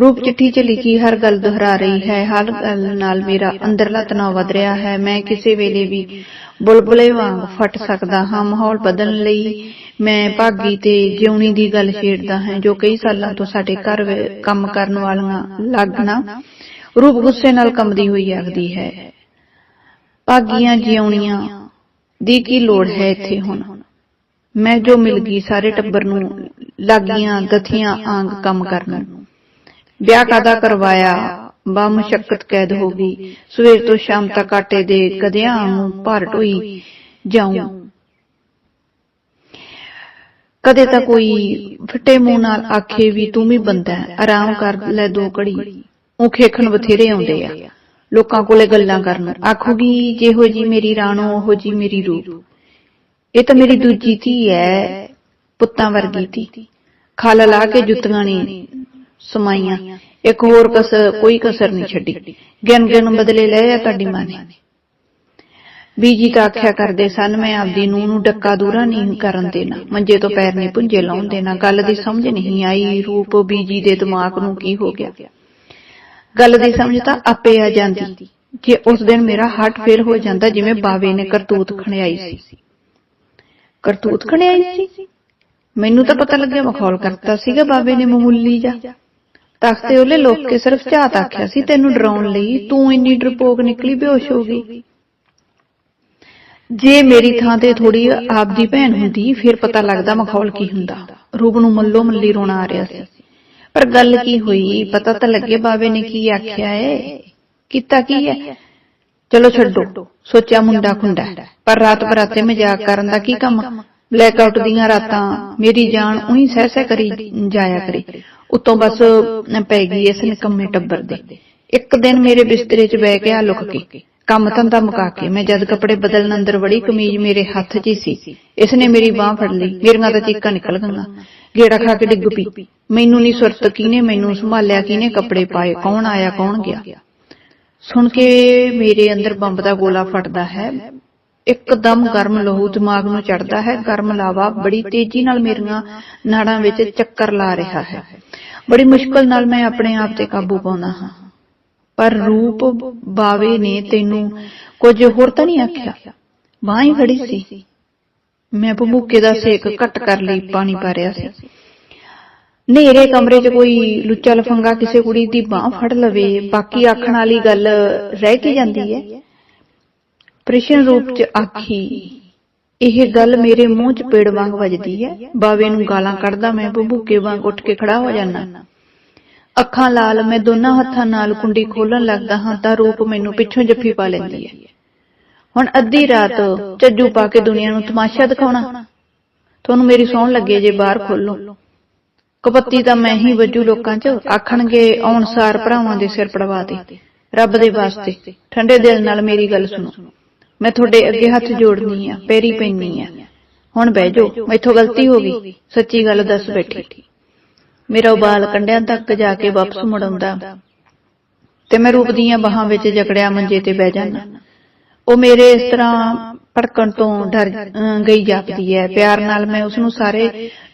ਰੂਪ ਚਿੱਠੀ 'ਚ ਲਿਖੀ ਹਰ ਗੱਲ ਦੁਹਰਾ ਰਹੀ ਹੈ, ਹਰ ਗੱਲ ਨਾਲ ਮੇਰਾ ਅੰਦਰਲਾ ਤਣਾਅ ਵਧ ਰਿਹਾ ਹੈ। ਮੈਂ ਕਿਸੇ ਵੇਲੇ ਵੀ ਬੁਲਬੁਲੇ ਵਾਂਗ ਫਟ ਸਕਦਾ ਹਾਂ, ਮਾਹੌਲ ਬਦਲਣ ਲਈ ਮੈਂ ਭਾਗੀ ਤੇ ਜਿਉਣੀ ਦੀ ਗੱਲ ਛੇੜਦਾ ਹਾਂ, ਜੋ ਕਈ ਸਾਲਾਂ ਤੋਂ ਸਾਡੇ ਘਰ ਵਿੱਚ ਕੰਮ ਕਰਨ ਵਾਲੀਆਂ ਲੱਗਣਾ ਰੂਪ ਗੁੱਸੇ ਨਾਲ ਕੰਬਦੀ ਹੋਈ ਆਖਦੀ ਹੈ। ਭਾਗੀਆਂ ਜਿਉਣੀਆਂ ਦੀ ਕੀ ਲੋੜ ਹੈ ਇੱਥੇ ਹੁਣ? ਮੈਂ ਜੋ ਮਿਲ ਗਈ ਸਾਰੇ ਟੱਬਰ ਨੂੰ ਲਾਗੀਆਂ ਗਥੀਆਂ ਆਂਗ ਕੰਮ ਕਰਨ ਵਿਆਹ ਕਾਦਾ ਕਰਵਾਇਆ? ਬਾ ਮੁਸ਼ੱਕਤ ਕੈਦ ਹੋ ਗਈ। ਸਵੇਰ ਤੋਂ ਸ਼ਾਮ ਤੱਕ ਆਟੇ ਦੇ ਕਦਿਆਂ ਨੂੰ ਭਰ ਢੋਈ ਜਾਉਂ ਕਦੇ ਤਾਂ ਕੋਈ ਫਟੇ ਮੂੰਹ ਨਾਲ ਆਖੇ ਵੀ ਤੂੰ ਵੀ ਬੰਦਾ ਹੈ, ਆਰਾਮ ਕਰ, ਲੈ ਦੋ ਘੜੀ। ਉਹ ਖੇਖਣ ਬਥੇਰੇ ਆਉਂਦੇ ਆ। ਲੋਕਾਂ ਕੋਲੇ ਗੱਲਾਂ ਕਰਨ। ਆਖੂਗੀ, ਜਿਹੋ ਜੀ ਮੇਰੀ ਰਾਣੋ ਉਹੋ ਜੀ ਮੇਰੀ ਰੂਪ। ਇਹ ਤਾਂ ਮੇਰੀ ਦੂਜੀ ਧੀ ਹੈ, ਪੁੱਤਾਂ ਵਰਗੀ ਧੀ। ਖਲ ਲਾ ਕੇ ਜੁੱਤੀਆਂ ਨੇ ਸਮਾਈਆਂ। ਇੱਕ ਹੋਰ ਕਸਰ, ਕੋਈ ਕਸਰ ਨਹੀਂ ਛੱਡੀ। ਗਿਣ ਗਿਣ ਬਦਲੇ ਲਏ ਆ ਤੁਹਾਡੀ ਮਾਂ ਨੇ। ਬੀਜੀ ਤਾਂ ਆਖਿਆ ਕਰਦੇ ਸਨ, ਮੈਂ ਆਪਦੀ ਨੂੰਹ ਨੂੰ ਡੱਕਾ ਦੂਰਾ ਨਹੀਂ ਕਰਨ ਦੇਣਾ, ਮੰਜੇ ਤੋਂ ਪੈਰ ਨਹੀਂ ਪੁੰਜੇ ਲਾਉਣ ਦੇਣਾ, ਗੱਲ ਦੀ ਸਮਝ ਨਹੀਂ ਆਈ, ਰੂਪ ਬੀਜੀ ਦੇ ਦਿਮਾਗ ਨੂੰ ਕੀ ਹੋ ਗਿਆ? ਗੱਲ ਦੀ ਸਮਝ ਤਾਂ ਆਪੇ ਆ ਜਾਂਦੀ। ਜੇ ਉਸ ਦਿਨ ਮੇਰਾ ਹੱਟ ਫੇਲ ਹੋ ਜਾਂਦਾ, ਜਿਵੇਂ ਬਾਵੇ ਨੇ ਕਰਤੂਤ ਖਣਿਆਈ ਸੀ। ਕਰਤੂਤ ਖਣਿਆਈ ਸੀ? ਮੈਨੂੰ ਤਾਂ ਪਤਾ ਲੱਗਿਆ ਮਖੌਲ ਕਰਤਾ ਸੀਗਾ, ਬਾਵੇ ਨੇ ਮਾਮੂਲੀ ਜਾ ਤਖਤੇ ਉਹਲੇ ਲੋਕ ਕੇ ਸਿਰਫ ਝਾਤ ਆਖਿਆ ਸੀ, ਤੈਨੂੰ ਡਰਾਉਣ ਲਈ ਤੂੰ ਇੰਨੀ ਡਰਪੋਕ ਨਿਕਲੀ, ਬੇਹੋਸ਼ ਹੋ ਗਈ। ਜੇ ਮੇਰੀ ਥਾਂ ਤੇ ਥੋੜੀ ਆਪਦੀ ਭੈਣ ਹੁੰਦੀ, ਫਿਰ ਪਤਾ ਲੱਗਦਾ ਮਖੌਲ ਕੀ ਹੁੰਦਾ। ਰੂਪ ਨੂੰ ਮੱਲੋ ਮੱਲੀ ਰੋਣਾ ਆ ਰਿਹਾ ਸੀ। ਪਰ ਗੱਲ ਕੀ ਹੋਈ? ਪਤਾ ਤਾਂ ਲੱਗੇ ਬਾਵੇ ਨੇ ਕੀ ਆਖਿਆ ਏ। ਕੀਤਾ ਕੀ ਹੈ ਚਲੋ ਛੱਡੋ, ਸੋਚਿਆ ਮੁੰਡਾ ਖੁੰਡਾ ਪਰ ਰਾਤ ਬਰਾਤੇ ਮਜ਼ਾਕ ਕਰਨ ਦਾ ਕੀ ਕੰਮ? ਬਲੈਕ ਆਊਟ ਦੀਆਂ ਰਾਤਾਂ, ਮੇਰੀ ਜਾਨ ਉਹੀ ਸਹਿ ਸਹਿ ਕਰੀ ਜਾਇਆ ਕਰੀ। ਉਤੋਂ ਬਸ ਪੈ ਗਈ ਇਸ ਨਿਕੰਮੇ ਟੱਬਰ ਦੇ। ਇੱਕ ਦਿਨ ਮੇਰੇ ਬਿਸਤਰੇ 'ਚ ਬਹਿ ਗਿਆ ਲੁਕ ਕੇ। ਕੰਮ ਧੰਦਾ ਮੁਕਾ ਕੇ। ਮੈਂ ਜਦ ਕੱਪੜੇ ਬਦਲਣ ਅੰਦਰ ਵੜੀ ਕਮੀਜ਼ ਮੇਰੇ ਹੱਥ 'ਚ ਹੀ ਸੀ। ਇਸ ਨੇ ਮੇਰੀ ਬਾਹ ਫੜ ਲਈ। ਮੇਰੀਆਂ ਤਾਂ ਚੀਕਾਂ ਨਿਕਲ ਗਈਆਂ ਗੇੜਾ ਖਾ ਕੇ ਡਿੱਗ ਪਈ ਮੈਨੂੰ ਨਹੀਂ ਸੁਰਤ ਕਿਹਨੇ ਮੈਨੂੰ ਸੰਭਾਲਿਆ ਕਿਹਨੇ ਕੱਪੜੇ ਪਾਏ। ਕੌਣ ਆਇਆ ਕੌਣ ਗਿਆ? ਸੁਣ ਕੇ ਮੇਰੇ ਅੰਦਰ ਬੰਬ ਦਾ ਗੋਲਾ ਫਟਦਾ ਹੈ। ਇੱਕਦਮ ਗਰਮ ਲਹੂ ਦਿਮਾਗ ਨੂੰ ਚੜਦਾ ਹੈ। ਗਰਮ ਲਾਵਾ ਬੜੀ ਤੇਜ਼ੀ ਨਾਲ ਮੇਰੀਆਂ ਨਾੜਾਂ ਵਿੱਚ ਚੱਕਰ ਲਾ ਰਿਹਾ ਹੈ। ਬੜੀ ਮੁਸ਼ਕਲ ਨਾਲ ਮੈਂ ਆਪਣੇ ਆਪ ਤੇ ਕਾਬੂ ਪਾਉਣਾ ਹਾਂ। ਪਰ ਰੂਪ ਬਾਵੇ ਨੇ ਤੈਨੂੰ ਕੁਝ ਹੋਰ ਤਾਂ ਨਹੀਂ ਆਖਿਆ। ਬਾਂਹ ਹੀ ਫੜੀ ਸੀ। ਮੈਂ ਭਬੂਕੇ ਦਾ ਸੇਕ ਘੱਟ ਕਰ ਲਈ, ਪਾਣੀ ਪਾ ਰਿਹਾ ਸੀ। ਨੇਰੇ ਕਮਰੇ 'ਚ ਕੋਈ ਲੁੱਚਾ ਲਫੰਗਾ ਕਿਸੇ ਕੁੜੀ ਦੀ ਬਾਹ ਫੜ ਲਵੇ, ਬਾਕੀ ਆਖਣ ਵਾਲੀ ਗੱਲ ਰਹਿ ਕੇ ਜਾਂਦੀ ਹੈ। ਪ੍ਰਸ਼ਨ ਰੂਪ 'ਚ ਆਖੀ ਇਹ ਗੱਲ ਮੇਰੇ ਮੂੰਹ 'ਚ ਪੇੜ ਵਾਂਗ ਵੱਜਦੀ ਹੈ। ਬਾਵੇ ਨੂੰ ਗਾਲਾਂ ਕੱਢਦਾ ਮੈਂ ਭਬੂਕੇ ਵਾਂਗ ਉੱਠ ਕੇ ਖੜਾ ਹੋ ਜਾਣਾ ਅੱਖਾਂ ਲਾਲ ਮੈਂ ਦੋਨਾਂ ਹੱਥਾਂ ਨਾਲ ਕੁੰਡੀ ਖੋਲਣ ਲੱਗਦਾ ਹਾਂ ਤਾਂ ਰੂਪ ਮੈਨੂੰ ਪਿੱਛੋਂ ਜੱਫੀ ਪਾ ਲੈਂਦੀ ਹੈ। ਹੁਣ ਅੱਧੀ ਰਾਤ ਚੱਜੂ ਪਾ ਕੇ ਦੁਨੀਆ ਨੂੰ ਤਮਾਸ਼ਾ ਦਿਖਾਉਣਾ। ਤੁਹਾਨੂੰ ਮੇਰੀ ਸੌਣ ਲੱਗੇ ਜੇ ਬਾਹਰ ਖੋਲੋ ਕਪੱਤੀ ਤਾਂ ਮੈਂ ਹੀ ਵੱਜੂ ਲੋਕਾਂ 'ਚ। ਆਖਣਗੇ ਆਉਣ ਸਾਰ ਭਰਾਵਾਂ ਦੇ ਸਿਰ ਪੜਵਾ ਦੇ। ਰੱਬ ਦੇ ਵਾਸਤੇ। ਠੰਡੇ ਦਿਲ ਨਾਲ ਮੇਰੀ ਗੱਲ ਸੁਣੋ। ਮੈਂ ਤੁਹਾਡੇ ਅੱਗੇ ਹੱਥ ਜੋੜਨੀ ਆ, ਪੈਰੀ ਪੈਣੀ ਆ। ਹੁਣ ਬਹਿ ਜਾਓ, ਮੈਥੋਂ ਗਲਤੀ ਹੋ ਗਈ, ਸੱਚੀ ਗੱਲ ਦੱਸ ਬੈਠੀ। ਮੇਰਾ ਉਬਾਲ ਕੰਡਿਆਂ ਤੱਕ ਜਾ ਕੇ ਵਾਪਸ ਮੁੜ ਆਉਂਦਾ। ਤੇ ਮੈਂ ਰੂਪ ਦੀਆਂ ਬਾਹਾਂ ਵਿੱਚ ਜਕੜਿਆ ਮੰਜੇ ਤੇ ਬਹਿ ਜਾਣਾ ਉਹ ਮੇਰੇ ਇਸ ਤਰ੍ਹਾਂ ਭੜਕਣ ਤੋਂ ਡਰ ਗਈ ਜਾਪਦੀ ਹੈ। ਪਿਆਰ ਨਾਲ ਮੈਂ ਉਸ ਨੂੰ ਸਾਰੇ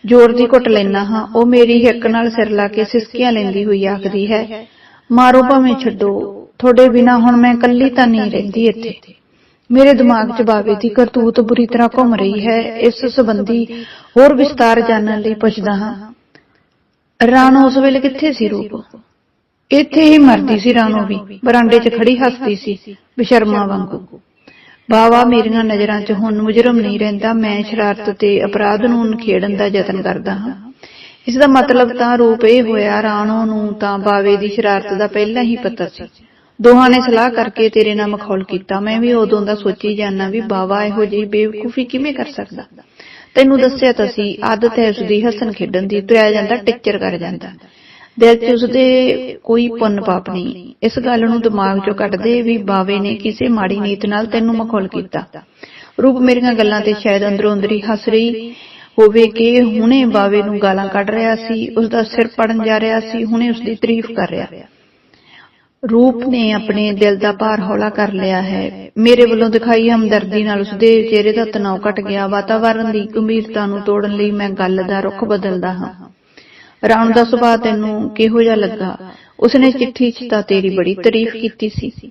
ਜ਼ੋਰ ਦੀ ਘੁੱਟ ਲੈਣਾ ਹਾਂ। ਉਹ ਮੇਰੀ ਹਿੱਕ ਨਾਲ ਸਿਰ ਲਾ ਕੇ ਸਿਸਕੀਆਂ ਲੈਂਦੀ ਹੋਈ ਆਖਦੀ ਹੈ, ਮਾਰੋ ਭਾਵੇਂ ਛੱਡੋ। ਤੁਹਾਡੇ ਬਿਨਾ ਹੁਣ ਮੈਂ ਇਕੱਲੀ ਤਾਂ ਨਹੀਂ ਰਹਿੰਦੀ ਇੱਥੇ। ਮੇਰੇ ਦਿਮਾਗ 'ਚ ਬਾਵੇ ਦੀ ਕਰਤੂਤ ਬੁਰੀ ਤਰ੍ਹਾਂ ਘੁੰਮ ਰਹੀ ਹੈ, ਇਸ ਸੰਬੰਧੀ ਹੋਰ ਵਿਸਤਾਰ ਜਾਣਨ ਲਈ ਪੁੱਛਦਾ ਹਾਂ। ਰਾਣੋ ਉਸ ਵੇਲੇ ਕਿੱਥੇ ਸੀ ਰੂਪ? ਇੱਥੇ ਹੀ ਮਰਦੀ ਸੀ ਰਾਣੋ ਵੀ, ਬਰਾਂਡੇ 'ਚ ਖੜੀ ਹੱਸਦੀ ਸੀ, ਬਸ਼ਰਮਾ ਵਾਂਗੂ। ਬਾਵਾ ਮੇਰੀਆਂ ਨਜ਼ਰਾਂ 'ਚ ਹੁਣ ਮੁਜਰਮ ਨਹੀਂ ਰਹਿੰਦਾ, ਮੈਂ ਸ਼ਰਾਰਤ ਤੇ ਅਪਰਾਧ ਨੂੰ ਨਖੇੜਨ ਦਾ ਯਤਨ ਕਰਦਾ ਹਾਂ। ਇਸ ਦਾ ਮਤਲਬ ਤਾਂ ਰੂਪ ਇਹ ਹੋਇਆ, ਰਾਣੋ ਨੂੰ ਤਾਂ ਬਾਵੇ ਦੀ ਸ਼ਰਾਰਤ ਦਾ ਪਹਿਲਾਂ ਹੀ ਪਤਾ ਸੀ। ਦੋਹਾਂ ਨੇ ਸਲਾਹ ਕਰਕੇ ਤੇਰੇ ਨਾਲ ਮਖੌਲ ਕੀਤਾ। ਮੈਂ ਵੀ ਉਦੋਂ ਦਾ ਸੋਚੀ ਜਾਣਾ ਵੀ ਬਾਵਾ ਇਹੋ ਜਿਹੀ ਬੇਵਕੂਫੀ ਕਿਵੇਂ ਕਰ ਸਕਦਾ? ਤੈਨੂੰ ਦੱਸਿਆ ਤਾਂ ਸੀ, ਆਦਤ ਹੈ ਉਸਦੀ ਹੱਸਣ ਖੇਡਣ ਦੀ, ਤੁਰਿਆ ਜਾਂਦਾ, ਟਿੱਚਰ ਕਰ ਜਾਂਦਾ। ਦਿਲ 'ਚ ਉਸਦੇ ਕੋਈ ਪੁੰਨ ਪਾਪ ਨਹੀਂ। ਇਸ ਗੱਲ ਨੂੰ ਦਿਮਾਗ 'ਚੋਂ ਕੱਢਦੇ ਵੀ ਬਾਵੇ ਨੇ ਕਿਸੇ ਮਾੜੀ ਨੀਤ ਨਾਲ ਤੈਨੂੰ ਮਖੌਲ ਕੀਤਾ। ਰੂਪ ਮੇਰੀਆਂ ਗੱਲਾਂ ਤੇ ਸ਼ਾਇਦ ਅੰਦਰੋਂ ਅੰਦਰੀ ਹੱਸ ਰਹੀ ਹੋਵੇ ਕਿ ਹੁਣੇ ਬਾਵੇ ਨੂੰ ਗਾਲਾਂ ਕੱਢ ਰਿਹਾ ਸੀ ਉਸ ਦਾ ਸਿਰ ਪੜਨ ਜਾ ਰਿਹਾ ਸੀ, ਹੁਣੇ ਉਸ ਦੀ ਤਾਰੀਫ ਕਰ ਰਿਹਾ। ਰੂਪ ਨੇ ਆਪਣੇ ਦਿਲ ਦਾ ਭਾਰ ਹੌਲਾ ਕਰ ਲਿਆ ਹੈ। ਮੇਰੇ ਵੱਲੋਂ ਦਿਖਾਈ ਹਮਦਰਦੀ ਨਾਲ ਉਸਦੇ ਚਿਹਰੇ ਦਾ ਤਣਾਅ ਘਟ ਗਿਆ। ਵਾਤਾਵਰਣ ਦੀ ਗੰਭੀਰਤਾ ਨੂੰ ਤੋੜਨ ਲਈ ਮੈਂ ਗੱਲ ਦਾ ਰੁਖ ਬਦਲਦਾ ਹਾਂ। ਰਾਣੂ ਦਾ ਸੁਭਾਅ ਤੈਨੂੰ ਕਿਹੋ ਜਿਹਾ ਲੱਗਾ? ਉਸਨੇ ਚਿੱਠੀ 'ਚ ਤਾਂ ਤੇਰੀ ਬੜੀ ਤਾਰੀਫ ਕੀਤੀ ਸੀ।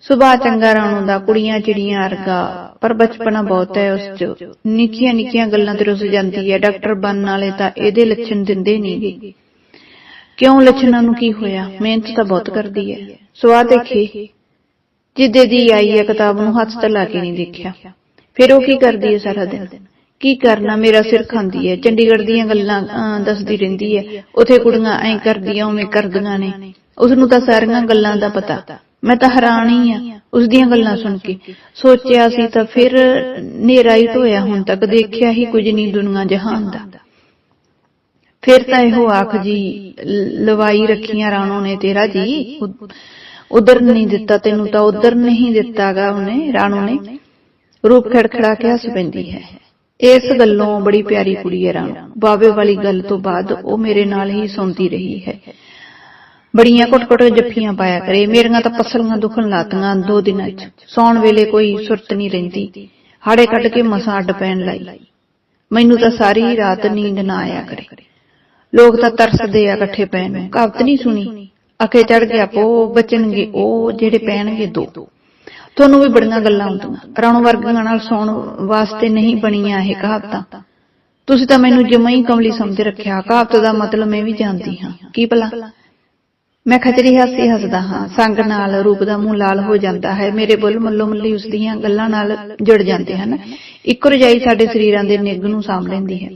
ਸੁਭਾਅ ਚੰਗਾ ਰਾਣੂ ਦਾ, ਕੁੜੀਆਂ ਚਿੜੀਆਂ ਵਰਗਾ, ਪਰ ਬਚਪਨਾ ਬਹੁਤ ਹੈ ਉਸ 'ਚ। ਨਿੱਕੀਆਂ ਨਿੱਕੀਆਂ ਗੱਲਾਂ ਤੇ ਰੁੱਸ ਜਾਂਦੀ ਹੈ। ਡਾਕਟਰ ਬਣਨ ਵਾਲੇ ਤਾਂ ਇਹਦੇ ਲੱਛਣ ਦਿੰਦੇ ਨਹੀਂਗੇ। ਕਿਉਂ ਲੱਛਣਾਂ ਨੂੰ ਕੀ ਹੋਇਆ? ਮਿਹਨਤ ਤਾਂ ਬਹੁਤ ਕਰਦੀ ਹੈ। ਸਵਾਹ ਦੇਖੇ। ਜਿੱਦੇ ਦੀ ਆਈ ਹੈ, ਕਿਤਾਬ ਨੂੰ ਹੱਥ ਤੇ ਲਾ ਕੇ ਨਹੀਂ ਦੇਖਿਆ। ਫਿਰ ਉਹ ਕੀ ਕਰਦੀ ਹੈ ਸਾਰਾ ਦਿਨ? ਕੀ ਕਰਨਾ? ਮੇਰਾ ਸਿਰ ਖਾਂਦੀ ਹੈ। ਚੰਡੀਗੜ੍ਹ ਦੀਆਂ ਗੱਲਾਂ ਦੱਸਦੀ ਰਹਿੰਦੀ ਹੈ। ਉਥੇ ਕੁੜੀਆਂ ਐਂ ਕਰਦੀਆਂ, ਉਵੇਂ ਕਰਦੀਆਂ ਨੇ। ਉਸ ਨੂੰ ਤਾਂ ਸਾਰੀਆਂ ਗੱਲਾਂ ਦਾ ਪਤਾ। ਮੈਂ ਤਾਂ ਹੈਰਾਨ ਹੀ ਆ ਉਸ ਦੀਆਂ ਗੱਲਾਂ ਸੁਣ ਕੇ। ਸੋਚਿਆ ਸੀ ਤਾਂ ਫਿਰ ਨੇਰਾ ਹੀ ਢੋਇਆ ਹੁਣ ਤੱਕ। ਦੇਖਿਆ ਹੀ ਕੁਝ ਨਹੀਂ ਦੁਨੀਆ ਜਹਾਨ ਦਾ। ਫਿਰ ਤਾਂ ਇਹੋ ਆਖ ਜੀ ਲਵਾਈ ਰੱਖੀਆਂ ਰਾਣੋ ਨੇ ਤੇਰਾ ਜੀ। ਉਧਰ ਨਹੀਂ ਦਿੱਤਾ ਤੈਨੂੰ ਤਾਂ ਉਧਰ ਨਹੀਂ ਦਿੱਤਾਗਾ ਉਹਨੇ ਰਾਣੋ ਨੇ। ਰੂਪ ਖੜਖੜਾ ਕੇ ਹੱਸ ਪੈਂਦੀ ਹੈ। ਇਸ ਗੱਲੋਂ ਬੜੀ ਪਿਆਰੀ ਕੁੜੀ ਹੈ ਰਾਣੋ। ਬਾਵੇ ਵਾਲੀ ਗੱਲ ਤੋਂ ਬਾਅਦ ਉਹ ਮੇਰੇ ਨਾਲ ਹੀ ਸੌਂਦੀ ਰਹੀ ਹੈ। ਬੜੀਆਂ ਘੁੱਟ-ਘੁੱਟ ਜੱਫੀਆਂ ਪਾਇਆ ਕਰੇ। ਮੇਰੀਆਂ ਤਾਂ ਪਸਲੀਆਂ ਦੁਖਣ ਲਾਤੀਆਂ ਦੋ ਦਿਨਾਂ 'ਚ। ਸੌਣ ਵੇਲੇ ਕੋਈ ਸੁਰਤ ਨਹੀਂ ਰਹਿੰਦੀ। ਹਾੜੇ ਕੱਢ ਕੇ ਮਸਾਂ ਅੱਡ ਪੈਣ ਲਈ ਮੈਨੂੰ ਤਾਂ ਸਾਰੀ ਰਾਤ ਨੀਂਦ ਨਾ ਆਇਆ ਕਰੇ ਲੋਕ ਤਾਂ ਤਰਸਦੇ ਆ ਇਕੱਠੇ ਪੈਣ ਨੂੰ। ਕਹਾਵਤ ਨਹੀਂ ਸੁਣੀ। ਅਖੇ ਚੜ ਗਿਆ ਪੋ, ਬਚਣਗੇ ਉਹ, ਜਿਹੜੇ ਪੈਣਗੇ ਦੋ। ਤੁਹਾਨੂੰ ਵੀ ਬੜੀਆਂ ਗੱਲਾਂ ਹੁੰਦੀਆਂ। ਰਾਣੋ ਵਰਗੀਆਂ ਨਾਲ ਸੌਣ ਵਾਸਤੇ ਨਹੀਂ ਬਣੀਆਂ ਇਹ ਕਹਾਵਤਾਂ। ਤੁਸੀਂ ਤਾਂ ਮੈਨੂੰ ਜਮਾਂ ਹੀ ਕਮਲੀ ਸਮਝ ਰੱਖਿਆ। ਕਹਾਵਤ ਦਾ ਮਤਲਬ ਮੈਂ ਵੀ ਜਾਣਦੀ ਹਾਂ। ਕੀ ਭਲਾ? ਮੈਂ ਖਚਰੀ ਹਾਸੀ ਹੱਸਦਾ ਹਾਂ। ਸੰਗ ਨਾਲ ਰੂਪ ਦਾ ਮੂੰਹ ਲਾਲ ਹੋ ਜਾਂਦਾ ਹੈ। ਮੇਰੇ ਬੁੱਲ ਮੱਲੋ ਮੱਲੀ ਉਸ ਦੀਆਂ ਗੱਲਾਂ ਨਾਲ ਜੁੜ ਜਾਂਦੇ ਹਨ। ਇੱਕ ਰਜਾਈ ਸਾਡੇ ਸਰੀਰਾਂ ਦੇ ਨਿੱਘ ਨੂੰ ਸਾਂਭ ਲੈਂਦੀ ਹੈ।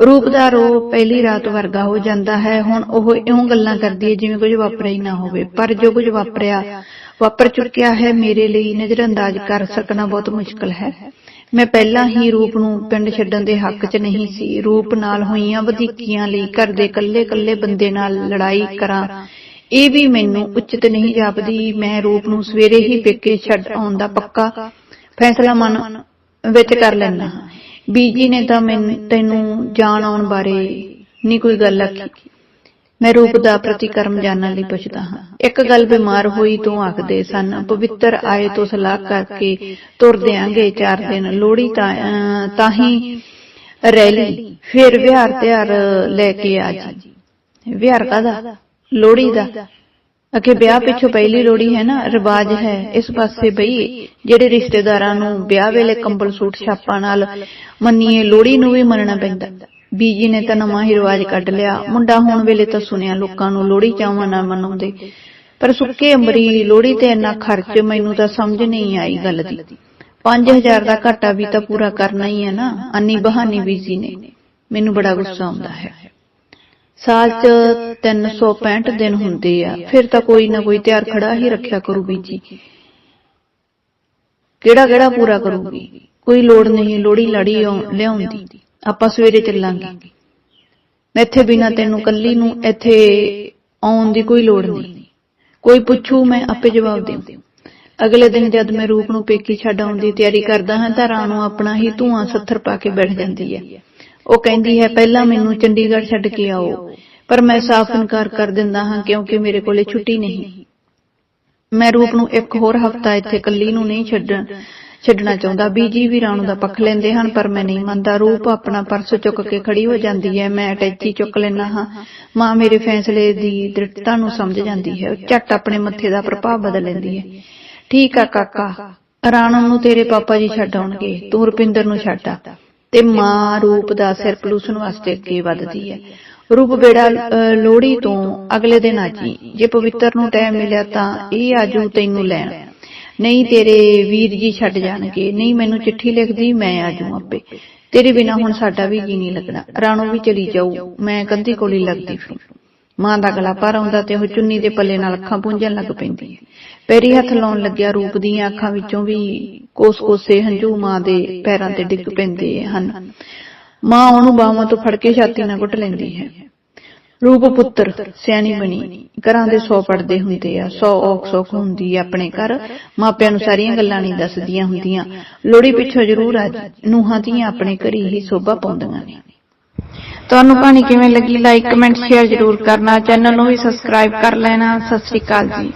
ਰੂਪ ਦਾ ਰੋ ਪਹਿਲੀ ਰਾਤ ਵਰਗਾ ਹੋ ਜਾਂਦਾ ਹੈ। ਹੁਣ ਉਹ ਇਉਂ ਗੱਲਾਂ ਕਰਦੀ ਹੈ ਜਿਵੇਂ ਕੁਝ ਵਾਪਰਿਆ ਹੀ ਨਾ ਹੋਵੇ। ਪਰ ਜੋ ਕੁਝ ਵਾਪਰਿਆ, ਵਾਪਰ ਚੁੱਕਿਆ ਹੈ, ਮੇਰੇ ਲਈ ਨਜ਼ਰਅੰਦਾਜ਼ ਕਰ ਸਕਣਾ ਬਹੁਤ ਮੁਸ਼ਕਲ ਹੈ। ਮੈਂ ਪਹਿਲਾਂ ਹੀ ਰੂਪ ਨੂੰ ਪਿੰਡ ਛੱਡਣ ਦੇ ਹੱਕ 'ਚ ਨਹੀਂ ਸੀ। ਰੂਪ ਨਾਲ ਹੋਈਆਂ ਵਧੀਕੀਆਂ ਲਈ ਘਰ ਦੇ ਕੱਲੇ ਕੱਲੇ ਬੰਦੇ ਨਾਲ ਲੜਾਈ ਕਰਾਂ, ਇਹ ਵੀ ਮੈਨੂੰ ਉਚਿਤ ਨਹੀਂ ਜਾਪਦੀ। ਮੈਂ ਰੂਪ ਨੂੰ ਸਵੇਰੇ ਹੀ ਪੇਕੇ ਛੱਡ ਆਉਣ ਦਾ ਪੱਕਾ ਫੈਸਲਾ ਮਨ ਵਿੱਚ ਕਰ ਲੈਣਾ ਹਾਂ। ਬੀਜੀ ਨੇ ਤਾਂ ਮੈਨੂੰ ਤੈਨੂੰ ਜਾਣ ਆਉਣ ਬਾਰੇ ਨਹੀਂ ਕੋਈ ਗੱਲ ਆਖੀ। ਮੈਂ ਰੂਪ ਦਾ ਪ੍ਰਤੀਕਰਮ ਜਾਣਨ ਲਈ ਪੁੱਛਦਾ ਹਾਂ। ਇੱਕ ਗੱਲ ਬਿਮਾਰ ਹੋਈ ਤੋਂ ਆਖਦੇ ਸਨ, ਪਵਿੱਤਰ ਆਏ ਤੋਂ ਸਲਾਹ ਕਰਕੇ ਤੁਰ ਦਿਆਂਗੇ ਚਾਰ ਦਿਨ। ਲੋੜੀ ਤਾਂ ਤਾਂ ਹੀ ਰੈਲੀ ਫਿਰ ਵਿਹਾਰ ਤਿਆਰ ਲੈ ਕੇ ਆ ਜੀ। ਵਿਹਾਰ ਕਾਦਾ ਲੋੜੀ ਦਾ। ਅਕੇ ਵਿਆਹ ਪਿੱਛੋਂ ਪਹਿਲੀ ਲੋੜੀ ਹੈ ਨਾ ਰਿਵਾਜ ਹੈ ਇਸ ਪਾਸੇ ਬਈ ਜਿਹੜੇ ਰਿਸ਼ਤੇਦਾਰਾਂ ਨੂੰ ਵਿਆਹ ਵੇਲੇ ਕੰਬਲ ਸੂਟ ਛਾਪਾਂ ਨਾਲ ਮੰਨੀਏ ਲੋੜੀ ਨੂੰ ਵੀ ਮੰਨਣਾ ਪੈਂਦਾ। ਬੀਜੀ ਨੇ ਤਾਂ ਨਵਾਂ ਹੀ ਰਿਵਾਜ ਕੱਢ ਲਿਆ। ਮੁੰਡਾ ਹੋਣ ਵੇਲੇ ਤਾਂ ਸੁਣਿਆ ਲੋਕਾਂ ਨੂੰ ਲੋੜੀ ਚਾਵਾਂ ਨਾਲ ਮਨਾਉਂਦੇ? ਪਰ ਸੁੱਕੇ ਅੰਬਰੀ ਲੋੜੀ ਤੇ ਇੰਨਾ ਖਰਚ ਮੈਨੂੰ ਤਾਂ ਸਮਝ ਨਹੀਂ ਆਈ ਗੱਲ ਦੀ। 5000 ਦਾ ਘਾਟਾ ਵੀ ਤਾਂ ਪੂਰਾ ਕਰਨਾ ਹੀ ਹੈ ਨਾ। ਅੰਨੀ ਬਹਾਨੀ ਬੀਜੀ ਨੇ। ਮੈਨੂੰ ਬੜਾ ਗੁੱਸਾ ਆਉਂਦਾ ਹੈ ਸਾਲ ਚ 365 ਦਿਨ ਹੁੰਦੇ ਆ। ਫਿਰ ਤਾਂ ਕੋਈ ਨਾ ਕੋਈ ਤਿਆਰ ਖੜਾ ਹੀ ਰੱਖਿਆ ਕਰੂ ਬੀਜੀ ਕਿਹੜਾ ਕਿਹੜਾ ਪੂਰਾ ਕਰੂਗੀ? ਕੋਈ ਲੋੜ ਨਹੀਂ ਲੋੜੀ ਲੜੀ ਲਿਆਉਂਦੀ ਆਪਾਂ ਸਵੇਰੇ ਚੱਲਾਂਗੇ। ਇੱਥੇ ਬਿਨਾ ਤੈਨੂੰ ਕੱਲੀ ਨੂੰ ਇੱਥੇ ਆਉਣ ਦੀ ਕੋਈ ਲੋੜ ਨਹੀਂ। ਕੋਈ ਪੁੱਛੂ, ਮੈਂ ਆਪੇ ਜਵਾਬ ਦੇਵਾਂ ਅਗਲੇ ਦਿਨ ਜਦ ਮੈਂ ਰੂਪ ਨੂੰ ਪੇਕੀ ਛੱਡ ਆਉਣ ਦੀ ਤਿਆਰੀ ਕਰਦਾ ਹਾਂ ਤਾਂ ਰਾਣੋ ਆਪਣਾ ਹੀ ਧੂਆਂ ਸੱਥਰ ਪਾ ਕੇ ਬੈਠ ਜਾਂਦੀ ਹੈ। ਉਹ ਕਹਿੰਦੀ ਹੈ, ਪਹਿਲਾਂ ਮੈਨੂੰ ਚੰਡੀਗੜ੍ਹ ਛੱਡ ਕੇ ਆਓ, ਪਰ ਮੈਂ ਸਾਫ਼ ਇਨਕਾਰ ਕਰ ਦਿੰਦਾ ਹਾਂ ਕਿਉਂਕਿ ਮੇਰੇ ਕੋਲੇ ਛੁੱਟੀ ਨਹੀਂ। ਮੈਂ ਰੂਪ ਨੂੰ ਇੱਕ ਹੋਰ ਹਫ਼ਤਾ ਇੱਥੇ ਇਕੱਲੀ ਨੂੰ ਨਹੀਂ ਛੱਡਣ ਛੱਡਣਾ ਚਾਹੁੰਦਾ। ਬੀਜੀ ਵੀ ਰਾਣੂ ਦਾ ਪੱਖ ਲੈਂਦੇ ਹਨ, ਪਰ ਮੈਂ ਨਹੀਂ ਮੰਨਦਾ। ਰੂਪ ਆਪਣਾ ਪਰਸ ਚੁੱਕ ਕੇ ਖੜੀ ਹੋ ਜਾਂਦੀ ਹੈ। ਮੈਂ ਅਟੈਚੀ ਚੁੱਕ ਲੈਣਾ ਹਾਂ। ਮਾਂ ਮੇਰੇ ਫੈਸਲੇ ਦੀ ਦ੍ਰਿੜਤਾ ਨੂੰ ਸਮਝ ਜਾਂਦੀ ਹੈ। ਝੱਟ ਆਪਣੇ ਮੱਥੇ ਦਾ ਪ੍ਰਭਾਵ ਬਦਲ ਲੈਂਦੀ ਹੈ। ਠੀਕ ਆ ਕਾਕਾ, ਰਾਣੂ ਨੂੰ ਤੇਰੇ ਪਾਪਾ ਜੀ ਛੱਡ ਆਉਣਗੇ। ਤੂੰ ਰੁਪਿੰਦਰ ਨੂੰ ਛੱਡ ਆ। ਤੇ ਮਾਂ ਰੂਪ ਦਾ ਸਿਰ ਪਲੂਸਣ ਵਾਸਤੇ ਅੱਗੇ ਵੱਧਦੀ ਹੈ। ਰੂਪ ਬੇੜਾ ਅ, ਤੋਂ ਅਗਲੇ ਦਿਨ ਆਜੀ ਜੇ। ਪਵਿੱਤਰ ਨੂੰ ਟਾਈਮ ਮਿਲਿਆ ਤਾਂ ਇਹ ਆਜੂ ਤੈਨੂੰ ਲੈਣ। ਨਹੀਂ ਤੇਰੇ ਵੀਰ ਜੀ ਛੱਡ ਜਾਣਗੇ। ਨਹੀਂ ਮੈਨੂੰ ਚਿੱਠੀ ਲਿਖਦੀ ਮੈਂ ਆਜੂ ਆਪੇ। ਤੇਰੇ ਬਿਨਾ ਹੁਣ ਸਾਡਾ ਵੀ ਜੀ ਨਹੀਂ ਲੱਗਣਾ। ਰਾਣੋ ਵੀ ਚਲੀ ਜਾਊ। ਮੈਂ ਕੰਧੀ ਕੋਲੀ ਲੱਗਦੀ ਫਿਰ। ਮਾਂ ਦਾ ਗਲਾ ਭਰ ਆਉਂਦਾ ਤੇ ਉਹ ਚੁੰਨੀ ਦੇ ਪੱਲੇ ਨਾਲ ਅੱਖਾਂ ਪੂੰਝਣ ਲੱਗ ਪੈਂਦੀ ਹੈ। ਪੈਰੀ ਹੱਥ ਲਾਉਣ ਲੱਗਿਆ ਰੂਪ ਦੀਆਂ ਅੱਖਾਂ ਵਿੱਚੋਂ ਵੀ ਕੋਸ-ਕੋਸੇ ਹੰਝੂ ਮਾਂ ਦੇ ਪੈਰਾਂ ਤੇ ਡਿੱਗ ਪੈਂਦੇ ਹਨ। ਮਾਂ ਉਹਨੂੰ ਬਾਹਾਂ ਤੋਂ ਫੜ ਕੇ ਛਾਤੀ ਨਾਲ ਘੁੱਟ ਲੈਂਦੀ ਹੈ। ਰੂਪ ਪੁੱਤਰ, ਸਿਆਣੀ ਬਣੀ, ਘਰਾਂ ਦੇ 100 ਪੜਦੇ ਹੁੰਦੇ ਆ 100 ਔਖ ਸੌਖ ਹੁੰਦੀ ਆ ਆਪਣੇ ਘਰ। ਮਾਪਿਆਂ ਨੂੰ ਸਾਰੀਆਂ ਗੱਲਾਂ ਨਹੀਂ ਦੱਸਦੀਆਂ ਹੁੰਦੀਆਂ। ਲੋੜੀ ਪਿੱਛੋਂ ਜ਼ਰੂਰ ਆ ਨੂਹਾਂ ਦੀਆਂ ਆਪਣੇ ਘਰੀ ਹੀ ਸੋਭਾ ਪਾਉਂਦੀਆਂ ਨੇ। ਤੁਹਾਨੂੰ ਕਹਾਣੀ ਕਿਵੇਂ ਲੱਗੀ ਲਾਈਕ ਕਮੈਂਟ ਸ਼ੇਅਰ ਜ਼ਰੂਰ ਕਰਨਾ ਚੈਨਲ ਨੂੰ ਵੀ ਸਬਸਕ੍ਰਾਈਬ ਕਰ ਲੈਣਾ। ਸਤਿ ਸ਼੍ਰੀ ਅਕਾਲ ਜੀ।